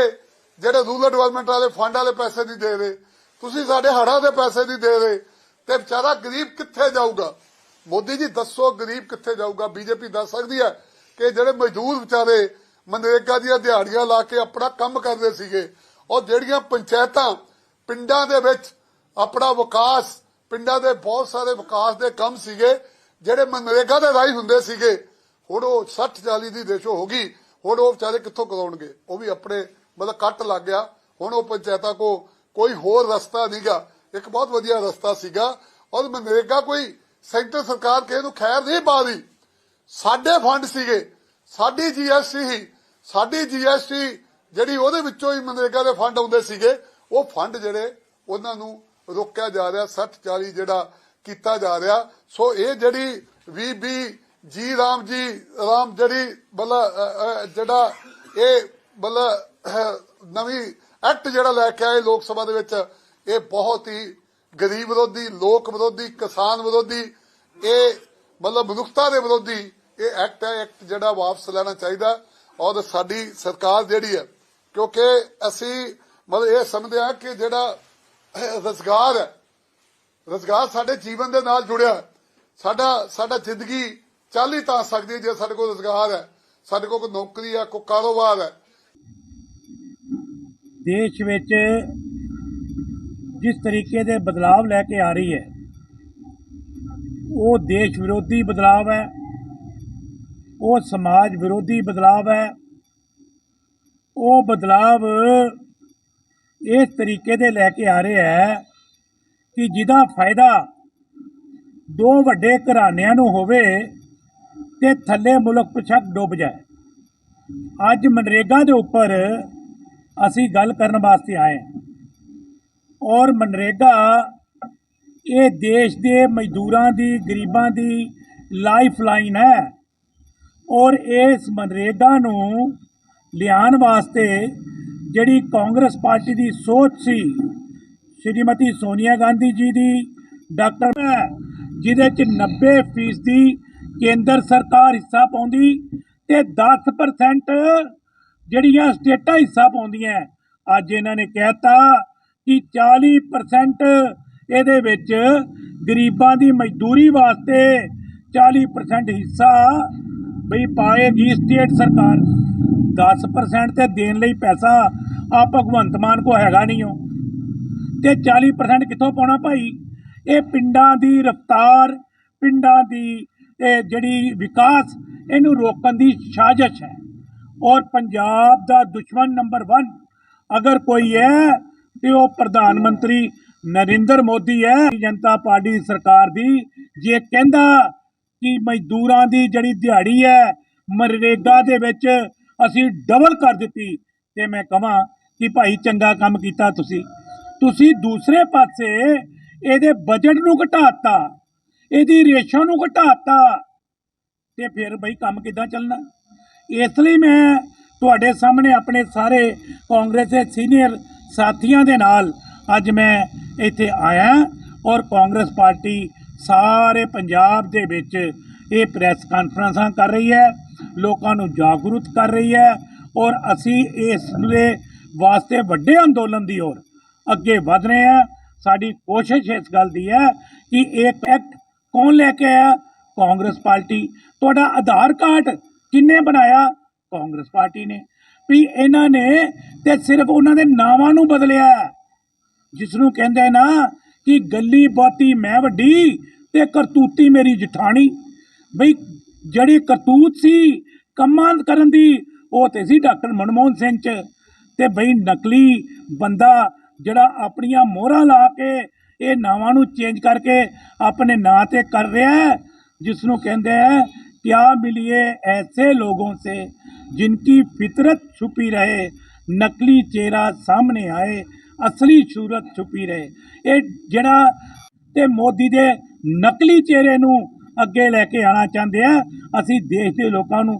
ਜਿਹੜੇ ਰੂਰਲ ਡਿਵੈਲਪਮੈਂਟ ਵਾਲੇ ਫੰਡ ਵਾਲੇ ਪੈਸੇ ਨਹੀਂ ਦੇ ਰਹੇ। ਤੁਸੀਂ ਸਾਡੇ ਹੜਾਂ ਦੇ ਪੈਸੇ ਨਹੀਂ ਦੇ ਰਹੇ। ਤੇ ਵਿਚਾਰਾ ਗਰੀਬ ਕਿੱਥੇ ਜਾਊਗਾ? ਮੋਦੀ ਜੀ, ਦੱਸੋ ਗਰੀਬ ਕਿੱਥੇ ਜਾਊਗਾ? ਬੀਜੇਪੀ ਦੱਸ ਸਕਦੀ ਹੈ ਕਿ ਜਿਹੜੇ ਮਜ਼ਦੂਰ ਵਿਚਾਰੇ ਮਨਰੇਗਾ ਦੀਆਂ ਦਿਹਾੜੀਆਂ ਲਾ ਕੇ ਆਪਣਾ ਕੰਮ ਕਰਦੇ ਸੀਗੇ ਔਰ ਜਿਹੜੀਆਂ ਪੰਚਾਇਤਾਂ ਪਿੰਡਾਂ ਦੇ ਵਿੱਚ ਆਪਣਾ ਵਿਕਾਸ, ਪਿੰਡਾਂ ਦੇ ਬਹੁਤ ਸਾਰੇ ਵਿਕਾਸ ਦੇ ਕੰਮ ਸੀਗੇ, ਜਿਹੜੇ ਮਨਰੇਗਾ ਦੇ ਰਾਹੀਂ ਹੁੰਦੇ ਸੀਗੇ, ਹੁਣ ਉਹ 60 40 ਦੀ ਰੇਸ਼ੋ ਹੋ ਗਈ, ਹੁਣ ਉਹ ਵਿਚਾਰੇ ਕਿੱਥੋਂ ਕਰਾਉਣਗੇ? ਉਹ ਵੀ ਆਪਣੇ ਮਤਲਬ ਕੱਟ ਲੱਗ ਗਿਆ, ਹੁਣ ਉਹ ਪੰਚਾਇਤਾਂ ਕੋ ਕੋਈ ਹੋਰ ਰਸਤਾ ਨਹੀਂਗਾ ਇੱਕ ਬਹੁਤ ਵਧੀਆ ਰਸਤਾ ਸੀਗਾ। ਔਰ ਮਨਰੇਗਾ ਕੋਈ ਸੈਂਟਰ ਸਰਕਾਰ ਕਿਸੇ ਨੂੰ ਖੈਰ ਨਹੀਂ ਪਾ ਰਹੀ ਸਾਡੇ ਫੰਡ ਸੀਗੇ। ਸਾਡੀ ਜੀਐਸਟੀ ਹੀ ਸਾਡੀ ਜੀਐਸਟੀ ਜਿਹੜੀ ਉਹਦੇ ਵਿੱਚੋਂ ਹੀ ਮਨਰੇਗਾ ਦੇ ਫੰਡ ਆਉਂਦੇ ਸੀਗੇ, ਉਹ ਫੰਡ ਜਿਹੜੇ ਉਹਨਾਂ ਨੂੰ ਰੋਕਿਆ ਜਾ ਰਿਹਾ 60 40 ਜਿਹੜਾ ਕੀਤਾ ਜਾ ਰਿਹਾ। ਸੋ ਇਹ ਜਿਹੜੀ ਵੀ ਵੀ ਜੀ ਰਾਮ ਜੀ, ਰਾਮ ਜਿਹੜੀ ਮਤਲਬ ਜਿਹੜਾ ਇਹ ਮਤਲਬ ਨਵੀਂ ਐਕਟ ਜਿਹੜਾ ਲੈ ਕੇ ਆਏ ਲੋਕ ਸਭਾ ਦੇ ਵਿੱਚ ਇਹ ਬਹੁਤ ਹੀ ਗਰੀਬ ਵਿਰੋਧੀ, ਲੋਕ ਵਿਰੋਧੀ, ਕਿਸਾਨ ਵਿਰੋਧੀ, ਇਹ ਮਤਲਬ ਮਨੁੱਖਤਾ ਦੇ ਵਿਰੋਧੀ ਇਹ ਐਕਟ ਹੈ ਐਕਟ ਜਿਹੜਾ ਵਾਪਸ ਲੈਣਾ ਚਾਹੀਦਾ ਔਰ ਸਾਡੀ ਸਰਕਾਰ ਜਿਹੜੀ ਹੈ, ਕਿਉਂਕਿ ਅਸੀਂ ਮਤਲਬ ਇਹ ਸਮਝਦੇ ਹਾਂ ਕਿ ਜਿਹੜਾ ਰੋਜ਼ਗਾਰ ਹੈ, ਰੋਜ਼ਗਾਰ ਸਾਡੇ ਜੀਵਨ ਦੇ ਨਾਲ ਜੁੜਿਆ ਸਾਡਾ ਸਾਡਾ ਜ਼ਿੰਦਗੀ ਚੱਲ ਹੀ ਤਾਂ ਸਕਦੀ ਹੈ ਜੇ ਸਾਡੇ ਕੋਲ ਰੋਜ਼ਗਾਰ ਹੈ, ਸਾਡੇ ਕੋਲ ਕੋਈ ਨੌਕਰੀ ਹੈ, ਕੋਈ ਕਾਰੋਬਾਰ ਹੈ। ਦੇਸ਼ ਵਿੱਚ ਜਿਸ ਤਰੀਕੇ ਦੇ ਬਦਲਾਵ ਲੈ ਕੇ ਆ ਰਹੀ ਹੈ, ਉਹ ਦੇਸ਼ ਵਿਰੋਧੀ ਬਦਲਾਵ ਹੈ, ਉਹ ਸਮਾਜ ਵਿਰੋਧੀ ਬਦਲਾਵ ਹੈ, ਉਹ ਬਦਲਾਵ ਇਸ ਤਰੀਕੇ ਦੇ ਲੈ ਕੇ ਆ ਰਿਹਾ ਹੈ ਕਿ ਜਿਹਦਾ ਫਾਇਦਾ ਦੋ ਵੱਡੇ ਘਰਾਣਿਆਂ ਨੂੰ ਹੋਵੇ ਤੇ ਥੱਲੇ ਮੁਲਕ ਪਿਛਕ ਡੁੱਬ ਜਾਏ। ਅੱਜ ਮਨਰੇਗਾ ਦੇ ਉੱਪਰ ਅਸੀਂ ਗੱਲ ਕਰਨ ਵਾਸਤੇ ਆਏ ਔਰ ਮਨਰੇਗਾ, ਇਹ ਦੇਸ਼ ਦੇ ਮਜ਼ਦੂਰਾਂ ਦੀ, ਗਰੀਬਾਂ ਦੀ ਲਾਈਫ ਲਾਈਨ ਹੈ। ਔਰ ਇਸ ਮਨਰੇਗਾ ਨੂੰ ਲਿਆਉਣ ਵਾਸਤੇ ਜਿਹੜੀ ਕਾਂਗਰਸ ਪਾਰਟੀ ਦੀ ਸੋਚ ਸੀ, ਸ਼੍ਰੀਮਤੀ ਸੋਨੀਆ ਗਾਂਧੀ ਜੀ ਦੀ, ਡਾਕਟਰ ਹੈ ਜਿਹਦੇ ਚ 90% ਫੀਸਦੀ ਕੇਂਦਰ ਸਰਕਾਰ ਹਿੱਸਾ ਪਾਉਂਦੀ ਤੇ 10% ਜਿਹੜੀਆਂ ਸਟੇਟਾਂ ਹਿੱਸਾ ਪਾਉਂਦੀਆਂ, ਅੱਜ ਇਹਨਾਂ ਨੇ ਕਹਿਤਾ ਕਿ 40% ਇਹਦੇ ਵਿੱਚ ਗਰੀਬਾਂ ਦੀ ਮਜ਼ਦੂਰੀ ਵਾਸਤੇ 40% ਹਿੱਸਾ ਬਈ ਪਾਏਗੀ ਸਟੇਟ ਸਰਕਾਰ। 10% ਤੇ ਦੇਣ ਲਈ ਪੈਸਾ ਆ ਭਗਵੰਤ ਮਾਨ ਕੋ ਹੈਗਾ ਨਹੀਂ ਉਹ। ਤੇ 40% ਕਿੱਥੋਂ ਪਾਉਣਾ ਭਾਈ? ਇਹ ਪਿੰਡਾਂ ਦੀ ਰਫਤਾਰ, ਪਿੰਡਾਂ ਦੀ ਇਹ ਜਿਹੜੀ ਵਿਕਾਸ, ਇਹਨੂੰ ਰੋਕਣ ਦੀ ਸਾਜ਼ਿਸ਼ ਹੈ। ਔਰ ਪੰਜਾਬ ਦਾ ਦੁਸ਼ਮਣ ਨੰਬਰ 1 ਅਗਰ ਕੋਈ ਹੈ ਤੇ ਉਹ ਪ੍ਰਧਾਨ ਮੰਤਰੀ ਨਰਿੰਦਰ ਮੋਦੀ ਹੈ, ਜਨਤਾ ਪਾਰਟੀ ਸਰਕਾਰ ਦੀ। ਜੇ ਕਹਿੰਦਾ ਕਿ ਮਜ਼ਦੂਰਾਂ ਦੀ ਜਿਹੜੀ ਦਿਹਾੜੀ ਹੈ ਮਨਰੇਗਾ ਦੇ ਵਿੱਚ ਅਸੀਂ ਡਬਲ ਕਰ ਦਿੱਤੀ, ਤੇ ਮੈਂ ਕਹਾਂ ਕਿ ਭਾਈ ਚੰਗਾ ਕੰਮ ਕੀਤਾ ਤੁਸੀਂ। ਤੁਸੀਂ ਦੂਸਰੇ ਪਾਸੇ ਇਹਦੇ ਬਜਟ ਨੂੰ ਘਟਾਤਾ, ਇਹਦੀ ਰੇਸ਼ੋ ਨੂੰ ਘਟਾਤਾ, ਤੇ ਫਿਰ ਬਈ ਕੰਮ ਕਿੱਦਾਂ ਚੱਲਣਾ? ਇਸ ਲਈ ਮੈਂ ਤੁਹਾਡੇ ਸਾਹਮਣੇ ਆਪਣੇ ਸਾਰੇ ਕਾਂਗਰਸ ਦੇ ਸੀਨੀਅਰ ਸਾਥੀਆਂ ਦੇ ਨਾਲ ਅੱਜ ਮੈਂ ਇੱਥੇ ਆਇਆ ਔਰ ਕਾਂਗਰਸ ਪਾਰਟੀ ਸਾਰੇ ਪੰਜਾਬ ਦੇ ਵਿੱਚ ਇਹ ਪ੍ਰੈਸ ਕਾਨਫਰੰਸਾਂ ਕਰ ਰਹੀ ਹੈ, ਲੋਕਾਂ ਨੂੰ ਜਾਗਰੂਕ ਕਰ ਰਹੀ ਹੈ ਔਰ ਅਸੀਂ ਇਸ ਦੇ ਵਾਸਤੇ ਵੱਡੇ ਅੰਦੋਲਨ ਦੀ ਔਰ ਅੱਗੇ ਵਧ ਰਹੇ ਹਾਂ। ਸਾਡੀ ਕੋਸ਼ਿਸ਼ ਇਸ ਗੱਲ ਦੀ ਹੈ ਕਿ ਇਹ ਐਕਟ ਕੌਣ ਲੈ ਕੇ ਆਇਆ? ਕਾਂਗਰਸ ਪਾਰਟੀ। ਤੁਹਾਡਾ ਆਧਾਰ ਕਾਰਡ ਕਿੰਨੇ ਬਣਾਇਆ? ਕਾਂਗਰਸ ਪਾਰਟੀ ਨੇ। ਵੀ ਇਹਨਾਂ ਨੇ ਤੇ ਸਿਰਫ ਉਹਨਾਂ ਦੇ ਨਾਵਾਂ ਨੂੰ ਬਦਲਿਆ। ਜਿਸ ਨੂੰ ਕਹਿੰਦੇ ਨਾ ਕਿ ਗੱਲੀ ਬਾਤੀ ਮੈਂ ਵੱਡੀ ਤੇ ਕਰਤੂਤੀ ਮੇਰੀ ਜਠਾਣੀ। ਬਈ ਜਿਹੜੀ ਕਰਤੂਤ ਸੀ ਕੰਮਾਂ ਕਰਨ ਦੀ, ਉਹ ਤੇ ਸੀ ਡਾਕਟਰ ਮਨਮੋਹਨ ਸਿੰਘ ਚ। ਤੇ ਬਈ ਨਕਲੀ ਬੰਦਾ ਜਿਹੜਾ ਆਪਣੀਆਂ ਮੋਹਰਾਂ ਲਾ ਕੇ ਇਹ ਨਾਵਾਂ ਨੂੰ ਚੇਂਜ ਕਰਕੇ ਆਪਣੇ ਨਾਂ ਤੇ ਕਰ ਰਿਹਾ ਹੈ ਜਿਸ ਨੂੰ ਕਹਿੰਦੇ ਹੈ क्या मिलिए ऐसे लोगों से जिनकी फितरत छुपी रहे नकली चेहरा सामने आए ਅਸਲੀ ਸੂਰਤ ਛੁਪੀ ਰਹੇ ਇਹ ਜਿਹੜਾ ਤੇ ਮੋਦੀ ਦੇ ਨਕਲੀ ਚਿਹਰੇ ਨੂੰ ਅੱਗੇ ਲੈ ਕੇ ਆਣਾ ਚਾਹੁੰਦੇ ਆ ਅਸੀਂ ਦੇਸ਼ ਦੇ ਲੋਕਾਂ ਨੂੰ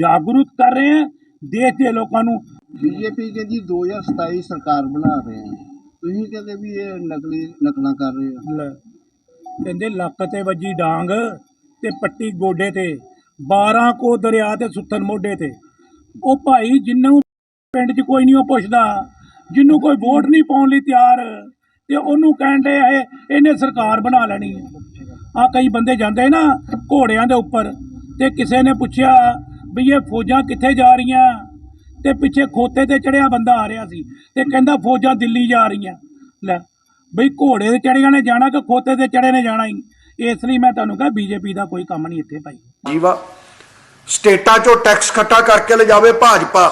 ਜਾਗਰੂਕ ਕਰ ਰਹੇ ਹਾਂ ਦੇਸ਼ ਦੇ ਲੋਕਾਂ ਨੂੰ ਬੀਜੇਪੀ ਕੇ ਜੀ 2027 ਸਰਕਾਰ ਬਣਾ ਰਹੇ ਹਨ ਤੁਸੀਂ ਕਹਿੰਦੇ ਵੀ ਇਹ ਨਕਲੀ ਨਕਲਾਂ ਕਰ ਰਹੇ ਹੋ ਲੈ, ਕਹਿੰਦੇ ਲੱਕ ਤੇ ਵੱਜੀ ਡਾਂਗ ਤੇ ਪੱਟੀ ਗੋਡੇ ਤੇ 12 ਕੋ ਦਰਿਆ ਤੇ ਸੁੱਤਨ ਮੋਢੇ ਤੇ। ਉਹ ਭਾਈ ਜਿੰਨੂੰ ਪਿੰਡ 'ਚ ਕੋਈ ਨਹੀਂ ਉਹ ਪੁੱਛਦਾ, ਜਿੰਨੂੰ ਕੋਈ ਵੋਟ ਨਹੀਂ ਪਾਉਣ ਲਈ ਤਿਆਰ, ਤੇ ਉਹਨੂੰ ਕਹਿੰਦੇ ਇਹ ਇਹਨੇ ਸਰਕਾਰ ਬਣਾ ਲੈਣੀ ਹੈ। ਆ ਕਈ ਬੰਦੇ ਜਾਂਦੇ ਨਾ ਘੋੜਿਆਂ ਦੇ ਉੱਪਰ, ਤੇ ਕਿਸੇ ਨੇ ਪੁੱਛਿਆ ਵੀ ਇਹ ਫੌਜਾਂ ਕਿੱਥੇ ਜਾ ਰਹੀਆਂ? ਤੇ ਪਿੱਛੇ ਖੋਤੇ ਤੇ ਚੜਿਆ ਬੰਦਾ ਆ ਰਿਹਾ ਸੀ, ਤੇ ਕਹਿੰਦਾ ਫੌਜਾਂ ਦਿੱਲੀ ਜਾ ਰਹੀਆਂ। ਲੈ, ਬਈ ਘੋੜੇ ਤੇ ਚੜਿਆ ਨੇ ਜਾਣਾ ਕਿ ਖੋਤੇ ਤੇ ਚੜੇ ਨੇ ਜਾਣਾ ਹੀ ਇਸ ਲਈ ਮੈਂ ਤੁਹਾਨੂੰ ਕਹਾਂ ਬੀਜੇਪੀ ਦਾ ਕੋਈ ਕੰਮ ਨਹੀਂ ਇੱਥੇ ਭਾਈ। ਜੀਵਾ, ਸਟੇਟਾਂ 'ਚੋਂ ਟੈਕਸ ਇਕੱਠਾ ਕਰਕੇ ਲਿਜਾਵੇ ਭਾਜਪਾ।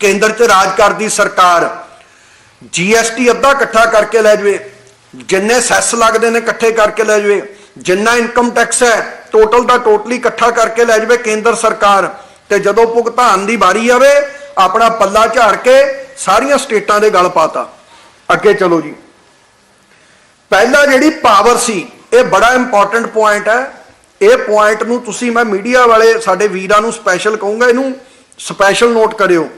ਕੇਂਦਰ 'ਚ ਰਾਜ ਕਰਦੀ ਸਰਕਾਰ। ਜੀਐਸਟੀ ਅੱਧਾ ਇਕੱਠਾ ਕਰਕੇ ਲੈ ਜਵੇ। ਜਿੰਨੇ ਸੈਸ ਲੱਗਦੇ ਨੇ ਇਕੱਠੇ ਕਰਕੇ ਲੈ ਜਵੇ। ਜਿੰਨਾ ਇਨਕਮ ਟੈਕਸ ਹੈ ਟੋਟਲ ਦਾ ਟੋਟਲੀ ਇਕੱਠਾ ਕਰਕੇ ਲੈ ਜਵੇ ਕੇਂਦਰ ਸਰਕਾਰ। ਤੇ ਜਦੋਂ ਭੁਗਤਾਨ ਦੀ ਵਾਰੀ ਆਵੇ, ਆਪਣਾ ਪੱਲਾ ਝਾੜ ਕੇ ਸਾਰੀਆਂ ਸਟੇਟਾਂ ਦੇ ਗਲ ਪਾਤਾ। ਅੱਗੇ ਚਲੋ ਜੀ। ਪਹਿਲਾਂ ਜਿਹੜੀ ਪਾਵਰ ਸੀ ਇਹ ਬੜਾ ਇੰਪੋਰਟੈਂਟ ਪੁਆਇੰਟ ਹੈ। ਇਹ ਪੁਆਇੰਟ ਨੂੰ ਤੁਸੀਂ ਮੈਂ ਮੀਡੀਆ ਵਾਲੇ ਸਾਡੇ ਵੀਰਾਂ ਨੂੰ ਸਪੈਸ਼ਲ ਕਹੂੰਗਾ, ਇਹਨੂੰ ਸਪੈਸ਼ਲ ਨੋਟ ਕਰਿਓ।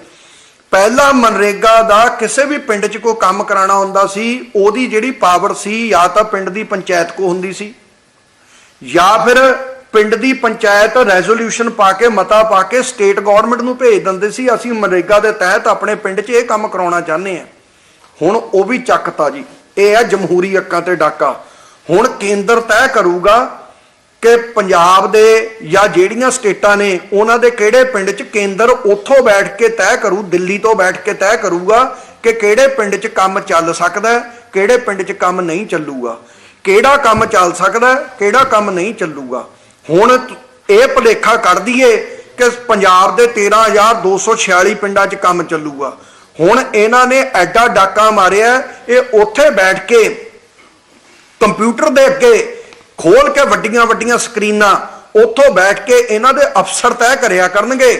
ਪਹਿਲਾ ਮਨਰੇਗਾ ਦਾ ਕਿਸੇ ਵੀ ਪਿੰਡ 'ਚ ਕੋਈ ਕੰਮ ਕਰਾਉਣਾ ਹੁੰਦਾ ਸੀ, ਉਹਦੀ ਜਿਹੜੀ ਪਾਵਰ ਸੀ, ਜਾਂ ਤਾਂ ਪਿੰਡ ਦੀ ਪੰਚਾਇਤ ਕੋ ਹੁੰਦੀ ਸੀ, ਜਾਂ ਫਿਰ ਪਿੰਡ ਦੀ ਪੰਚਾਇਤ ਰੈਜ਼ੋਲੂਸ਼ਨ ਪਾ ਕੇ, ਮਤਾ ਪਾ ਕੇ ਸਟੇਟ ਗਵਰਨਮੈਂਟ ਨੂੰ ਭੇਜ ਦਿੰਦੇ ਸੀ, ਅਸੀਂ ਮਨਰੇਗਾ ਦੇ ਤਹਿਤ ਆਪਣੇ ਪਿੰਡ 'ਚ ਇਹ ਕੰਮ ਕਰਾਉਣਾ ਚਾਹੁੰਦੇ ਆ ਹੁਣ ਉਹ ਵੀ ਚੱਕਤਾ ਜੀ। ਇਹ ਹੈ ਜਮਹੂਰੀ ਹੱਕਾਂ ਤੇ ਡਾਕਾ। ਹੁਣ ਕੇਂਦਰ ਤੈਅ ਕਰੂਗਾ ਕਿ ਪੰਜਾਬ ਦੇ ਜਾਂ ਜਿਹੜੀਆਂ ਸਟੇਟਾਂ ਨੇ ਉਹਨਾਂ ਦੇ ਕਿਹੜੇ ਪਿੰਡ 'ਚ ਕੇਂਦਰ ਉੱਥੋਂ ਬੈਠ ਕੇ ਤੈਅ ਕਰੂ, ਦਿੱਲੀ ਤੋਂ ਬੈਠ ਕੇ ਤੈਅ ਕਰੂਗਾ ਕਿ ਕਿਹੜੇ ਪਿੰਡ 'ਚ ਕੰਮ ਚੱਲ ਸਕਦਾ, ਕਿਹੜੇ ਪਿੰਡ 'ਚ ਕੰਮ ਨਹੀਂ ਚੱਲੂਗਾ। ਕਿਹੜਾ ਕੰਮ ਚੱਲ ਸਕਦਾ, ਕਿਹੜਾ ਕੰਮ ਨਹੀਂ ਚੱਲੂਗਾ। ਹੁਣ ਇਹ ਭੁਲੇਖਾ ਕੱਢ ਦਈਏ ਕਿ ਪੰਜਾਬ ਦੇ 13246 ਪਿੰਡਾਂ 'ਚ ਕੰਮ ਚੱਲੂਗਾ। ਹੁਣ ਇਹਨਾਂ ਨੇ ਐਡਾ ਡਾਕਾ ਮਾਰਿਆ, ਇਹ ਉੱਥੇ ਬੈਠ ਕੇ ਕੰਪਿਊਟਰ ਦੇ ਅੱਗੇ ਖੋਲ ਕੇ ਵੱਡੀਆਂ ਵੱਡੀਆਂ ਸਕਰੀਨਾਂ ਉੱਥੋਂ ਬੈਠ ਕੇ ਇਹਨਾਂ ਦੇ ਅਫਸਰ ਤੈਅ ਕਰਿਆ ਕਰਨਗੇ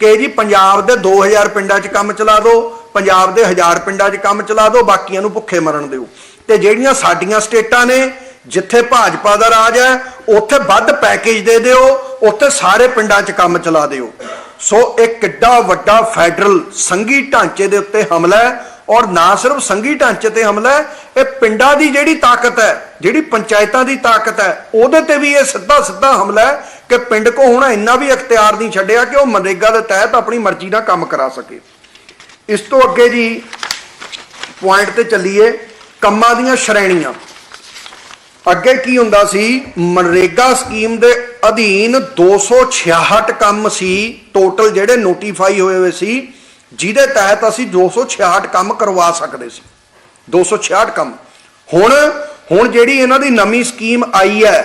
ਕਿ ਜੀ ਪੰਜਾਬ ਦੇ 2000 ਪਿੰਡਾਂ 'ਚ ਕੰਮ ਚਲਾ ਦਿਓ, ਪੰਜਾਬ ਦੇ 1000 ਪਿੰਡਾਂ 'ਚ ਕੰਮ ਚਲਾ ਦਿਓ, ਬਾਕੀਆਂ ਨੂੰ ਭੁੱਖੇ ਮਰਨ ਦਿਓ। ਤੇ ਜਿਹੜੀਆਂ ਸਾਡੀਆਂ ਸਟੇਟਾਂ ਨੇ, ਜਿੱਥੇ ਭਾਜਪਾ ਦਾ ਰਾਜ ਹੈ, ਉੱਥੇ ਵੱਧ ਪੈਕੇਜ ਦੇ ਦਿਓ, ਉੱਥੇ ਸਾਰੇ ਪਿੰਡਾਂ 'ਚ ਕੰਮ ਚਲਾ ਦਿਓ। ਸੋ ਇਹ ਕਿੱਡਾ ਵੱਡਾ ਫੈਡਰਲ ਸੰਘੀ ਢਾਂਚੇ ਦੇ ਉੱਤੇ ਹਮਲਾ ਹੈ ਔਰ ਨਾ ਸਿਰਫ ਸੰਘੀ ਢਾਂਚੇ ਤੇ ਹਮਲਾ ਹੈ, ਇਹ ਪਿੰਡਾਂ ਦੀ ਜਿਹੜੀ ਤਾਕਤ ਹੈ, ਜਿਹੜੀ ਪੰਚਾਇਤਾਂ ਦੀ ਤਾਕਤ ਹੈ, ਉਹਦੇ ਤੇ ਵੀ ਇਹ ਸਿੱਧਾ ਸਿੱਧਾ ਹਮਲਾ ਹੈ ਕਿ ਪਿੰਡ ਕੋ ਹੁਣ ਇੰਨਾ ਵੀ ਅਖਤਿਆਰ ਨਹੀਂ ਛੱਡਿਆ ਕਿ ਉਹ ਮਨਰੇਗਾ ਦੇ ਤਹਿਤ ਆਪਣੀ ਮਰਜ਼ੀ ਨਾਲ ਕੰਮ ਕਰਾ ਸਕੇ। ਇਸ ਤੋਂ ਅੱਗੇ ਜੀ ਪੁਆਇੰਟ ਤੇ ਚੱਲੀਏ, ਕੰਮਾਂ ਦੀਆਂ ਸ਼੍ਰੇਣੀਆਂ। ਅੱਗੇ ਕੀ ਹੁੰਦਾ ਸੀ, ਮਨਰੇਗਾ ਸਕੀਮ ਦੇ ਅਧੀਨ 266 ਕੰਮ ਸੀ ਟੋਟਲ ਜਿਹੜੇ ਨੋਟੀਫਾਈ ਹੋਏ ਹੋਏ ਸੀ ਜਿਹਦੇ ਤਹਿਤ ਅਸੀਂ 266 ਕੰਮ ਕਰਵਾ ਸਕਦੇ ਸੀ। 266 ਕੰਮ। ਹੁਣ ਹੁਣ ਜਿਹੜੀ ਇਹਨਾਂ ਦੀ ਨਵੀਂ ਸਕੀਮ ਆਈ ਹੈ,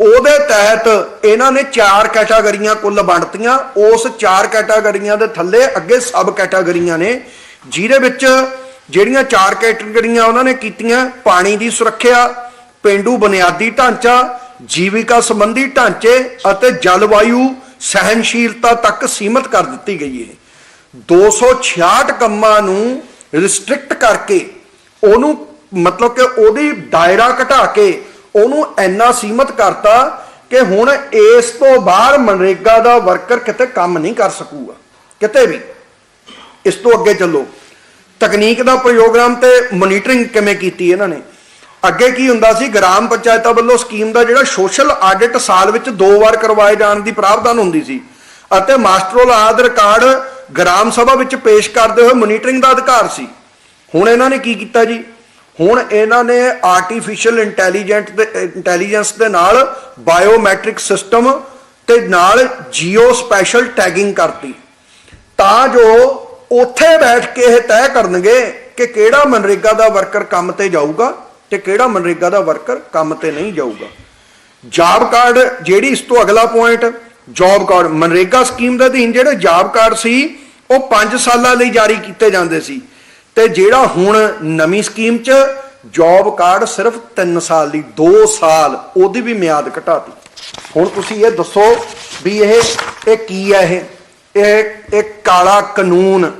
ਉਹਦੇ ਤਹਿਤ ਇਹਨਾਂ ਨੇ ਚਾਰ ਕੈਟਾਗਰੀਆਂ ਕੁੱਲ ਵੰਡਤੀਆਂ। ਉਸ ਚਾਰ ਕੈਟਾਗਰੀਆਂ ਦੇ ਥੱਲੇ ਅੱਗੇ ਸਬ ਕੈਟਾਗਰੀਆਂ ਨੇ, ਜਿਹਦੇ ਵਿੱਚ ਜਿਹੜੀਆਂ ਚਾਰ ਕੈਟਾਗਰੀਆਂ ਉਹਨਾਂ ਨੇ ਕੀਤੀਆਂ, ਪਾਣੀ ਦੀ ਸੁਰੱਖਿਆ, ਪਿੰਡੂ ਬੁਨਿਆਦੀ ਢਾਂਚਾ, ਜੀਵਿਕਾ ਸੰਬੰਧੀ ਢਾਂਚੇ ਅਤੇ ਜਲਵਾਯੂ ਸਹਿਨਸ਼ੀਲਤਾ ਤੱਕ ਸੀਮਤ ਕਰ ਦਿੱਤੀ ਗਈ ਹੈ। 266 ਕੰਮਾਂ ਨੂੰ ਰਿਸਟ੍ਰਿਕਟ ਕਰਕੇ ਉਹਨੂੰ ਮਤਲਬ ਕਿ ਉਹਦੀ ਦਾਇਰਾ ਘਟਾ ਕੇ ਉਹਨੂੰ ਇੰਨਾ ਸੀਮਤ ਕਰਤਾ ਕਿ ਹੁਣ ਇਸ ਤੋਂ ਬਾਹਰ ਮਨਰੇਗਾ ਦਾ ਵਰਕਰ ਕਿਤੇ ਕੰਮ ਨਹੀਂ ਕਰ ਸਕੂਗਾ, ਕਿਤੇ ਵੀ। ਇਸ ਤੋਂ ਅੱਗੇ ਚੱਲੋ। ਤਕਨੀਕ ਦਾ ਪ੍ਰੋਗਰਾਮ ਤੇ ਮੋਨੀਟਰਿੰਗ ਕਿਵੇਂ ਕੀਤੀ ਇਹਨਾਂ ਨੇ? ਅੱਗੇ ਕੀ ਹੁੰਦਾ ਸੀ? ਗ੍ਰਾਮ ਪੰਚਾਇਤਾਂ ਵੱਲੋਂ ਸਕੀਮ ਦਾ ਜਿਹੜਾ ਸੋਸ਼ਲ ਆਡਿਟ ਸਾਲ ਵਿੱਚ ਦੋ ਵਾਰ ਕਰਵਾਏ ਜਾਣ ਦੀ ਪ੍ਰਾਵਧਾਨ ਹੁੰਦੀ ਸੀ। ਅਤੇ ਮਾਸਟਰੋਲ ਆਦ ਰਿਕਾਰਡ ਗ੍ਰਾਮ ਸਭਾ ਵਿੱਚ ਪੇਸ਼ ਕਰਦੇ ਹੋਏ ਮੋਨੀਟਰਿੰਗ ਦਾ ਅਧਿਕਾਰ ਸੀ। ਹੁਣ ਇਹਨਾਂ ਨੇ ਕੀ ਕੀਤਾ ਜੀ? ਹੁਣ ਇਹਨਾਂ ਨੇ ਆਰਟੀਫੀਸ਼ੀਅਲ ਇੰਟੈਲੀਜੈਂਟ ਦੇ ਇੰਟੈਲੀਜੈਂਸ ਦੇ ਨਾਲ ਬਾਇਓਮੈਟ੍ਰਿਕ ਸਿਸਟਮ ਤੇ ਨਾਲ ਜੀਓ ਸਪੈਸ਼ਲ ਟੈਗਿੰਗ ਕਰਤੀ। ਤਾਂ ਜੋ ਉੱਥੇ ਬੈਠ ਕੇ ਇਹ ਤੈਅ ਕਰਨਗੇ ਕਿ ਕਿਹੜਾ ਮਨਰੇਗਾ ਦਾ ਵਰਕਰ ਕੰਮ ਤੇ ਜਾਊਗਾ ਤੇ ਕਿਹੜਾ ਮਨਰੇਗਾ ਦਾ ਵਰਕਰ ਕੰਮ ਤੇ ਨਹੀਂ ਜਾਊਗਾ। ਜੌਬ ਕਾਰਡ ਜਿਹੜੀ ਇਸ ਤੋਂ ਅਗਲਾ point job card MNREGA scheme ਦੇ ਅਧੀਨ ਜਿਹੜੇ ਜੌਬ ਕਾਰਡ ਸੀ ਉਹ 5 ਸਾਲਾਂ ਲਈ ਜਾਰੀ ਕੀਤੇ ਜਾਂਦੇ ਸੀ। ਤੇ ਜਿਹੜਾ ਹੁਣ ਨਵੀਂ ਸਕੀਮ 'ਚ ਜੌਬ ਕਾਰਡ ਸਿਰਫ 3 ਸਾਲ ਲਈ 2 ਸਾਲ, ਉਹਦੀ ਵੀ ਮਿਆਦ ਘਟਾਤੀ। ਹੁਣ ਤੁਸੀਂ ਇਹ ਦੱਸੋ ਵੀ ਇਹ ਇਹ ਕੀ ਹੈ ਇਹ? ਇਹ ਇਹ ਕਾਲਾ ਕਾਨੂੰਨ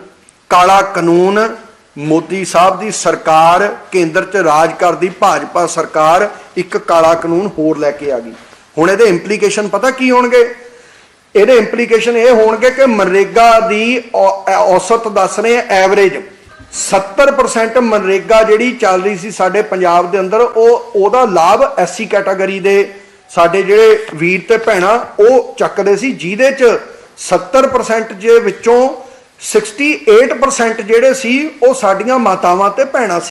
ਕਾਲਾ ਕਾਨੂੰਨ ਮੋਦੀ ਸਾਹਿਬ ਦੀ ਸਰਕਾਰ ਕੇਂਦਰ 'ਚ ਰਾਜ ਕਰਦੀ ਭਾਜਪਾ ਸਰਕਾਰ ਇੱਕ ਕਾਲਾ ਕਾਨੂੰਨ ਹੋਰ ਲੈ ਕੇ ਆ ਗਈ। ਹੁਣ ਇਹਦੇ ਇੰਪਲੀਕੇਸ਼ਨ ਪਤਾ ਕੀ ਹੋਣਗੇ? ਇਹਦੇ ਇੰਪਲੀਕੇਸ਼ਨ ਇਹ ਹੋਣਗੇ ਕਿ ਮਨਰੇਗਾ ਦੀ ਔਸਤ ਦੱਸ ਰਹੇ ਐਵਰੇਜ 70% ਮਨਰੇਗਾ ਜਿਹੜੀ ਚੱਲ ਰਹੀ ਸੀ ਸਾਡੇ ਪੰਜਾਬ ਦੇ ਅੰਦਰ, ਉਹ, ਉਹਦਾ ਲਾਭ ਐਸਸੀ ਕੈਟਾਗਰੀ ਦੇ ਸਾਡੇ ਜਿਹੜੇ ਵੀਰ ਤੇ ਭੈਣਾਂ, ਉਹ ਚੱਕਦੇ ਸੀ, ਜਿਹਦੇ ਚ 70% ਜੇ ਵਿੱਚੋਂ 68% ਜਿਹੜੇ ਸੀ, ਉਹ ਸਾਡੀਆਂ ਮਾਤਾਵਾਂ ਤੇ ਭੈਣਾਂ ਸੀ।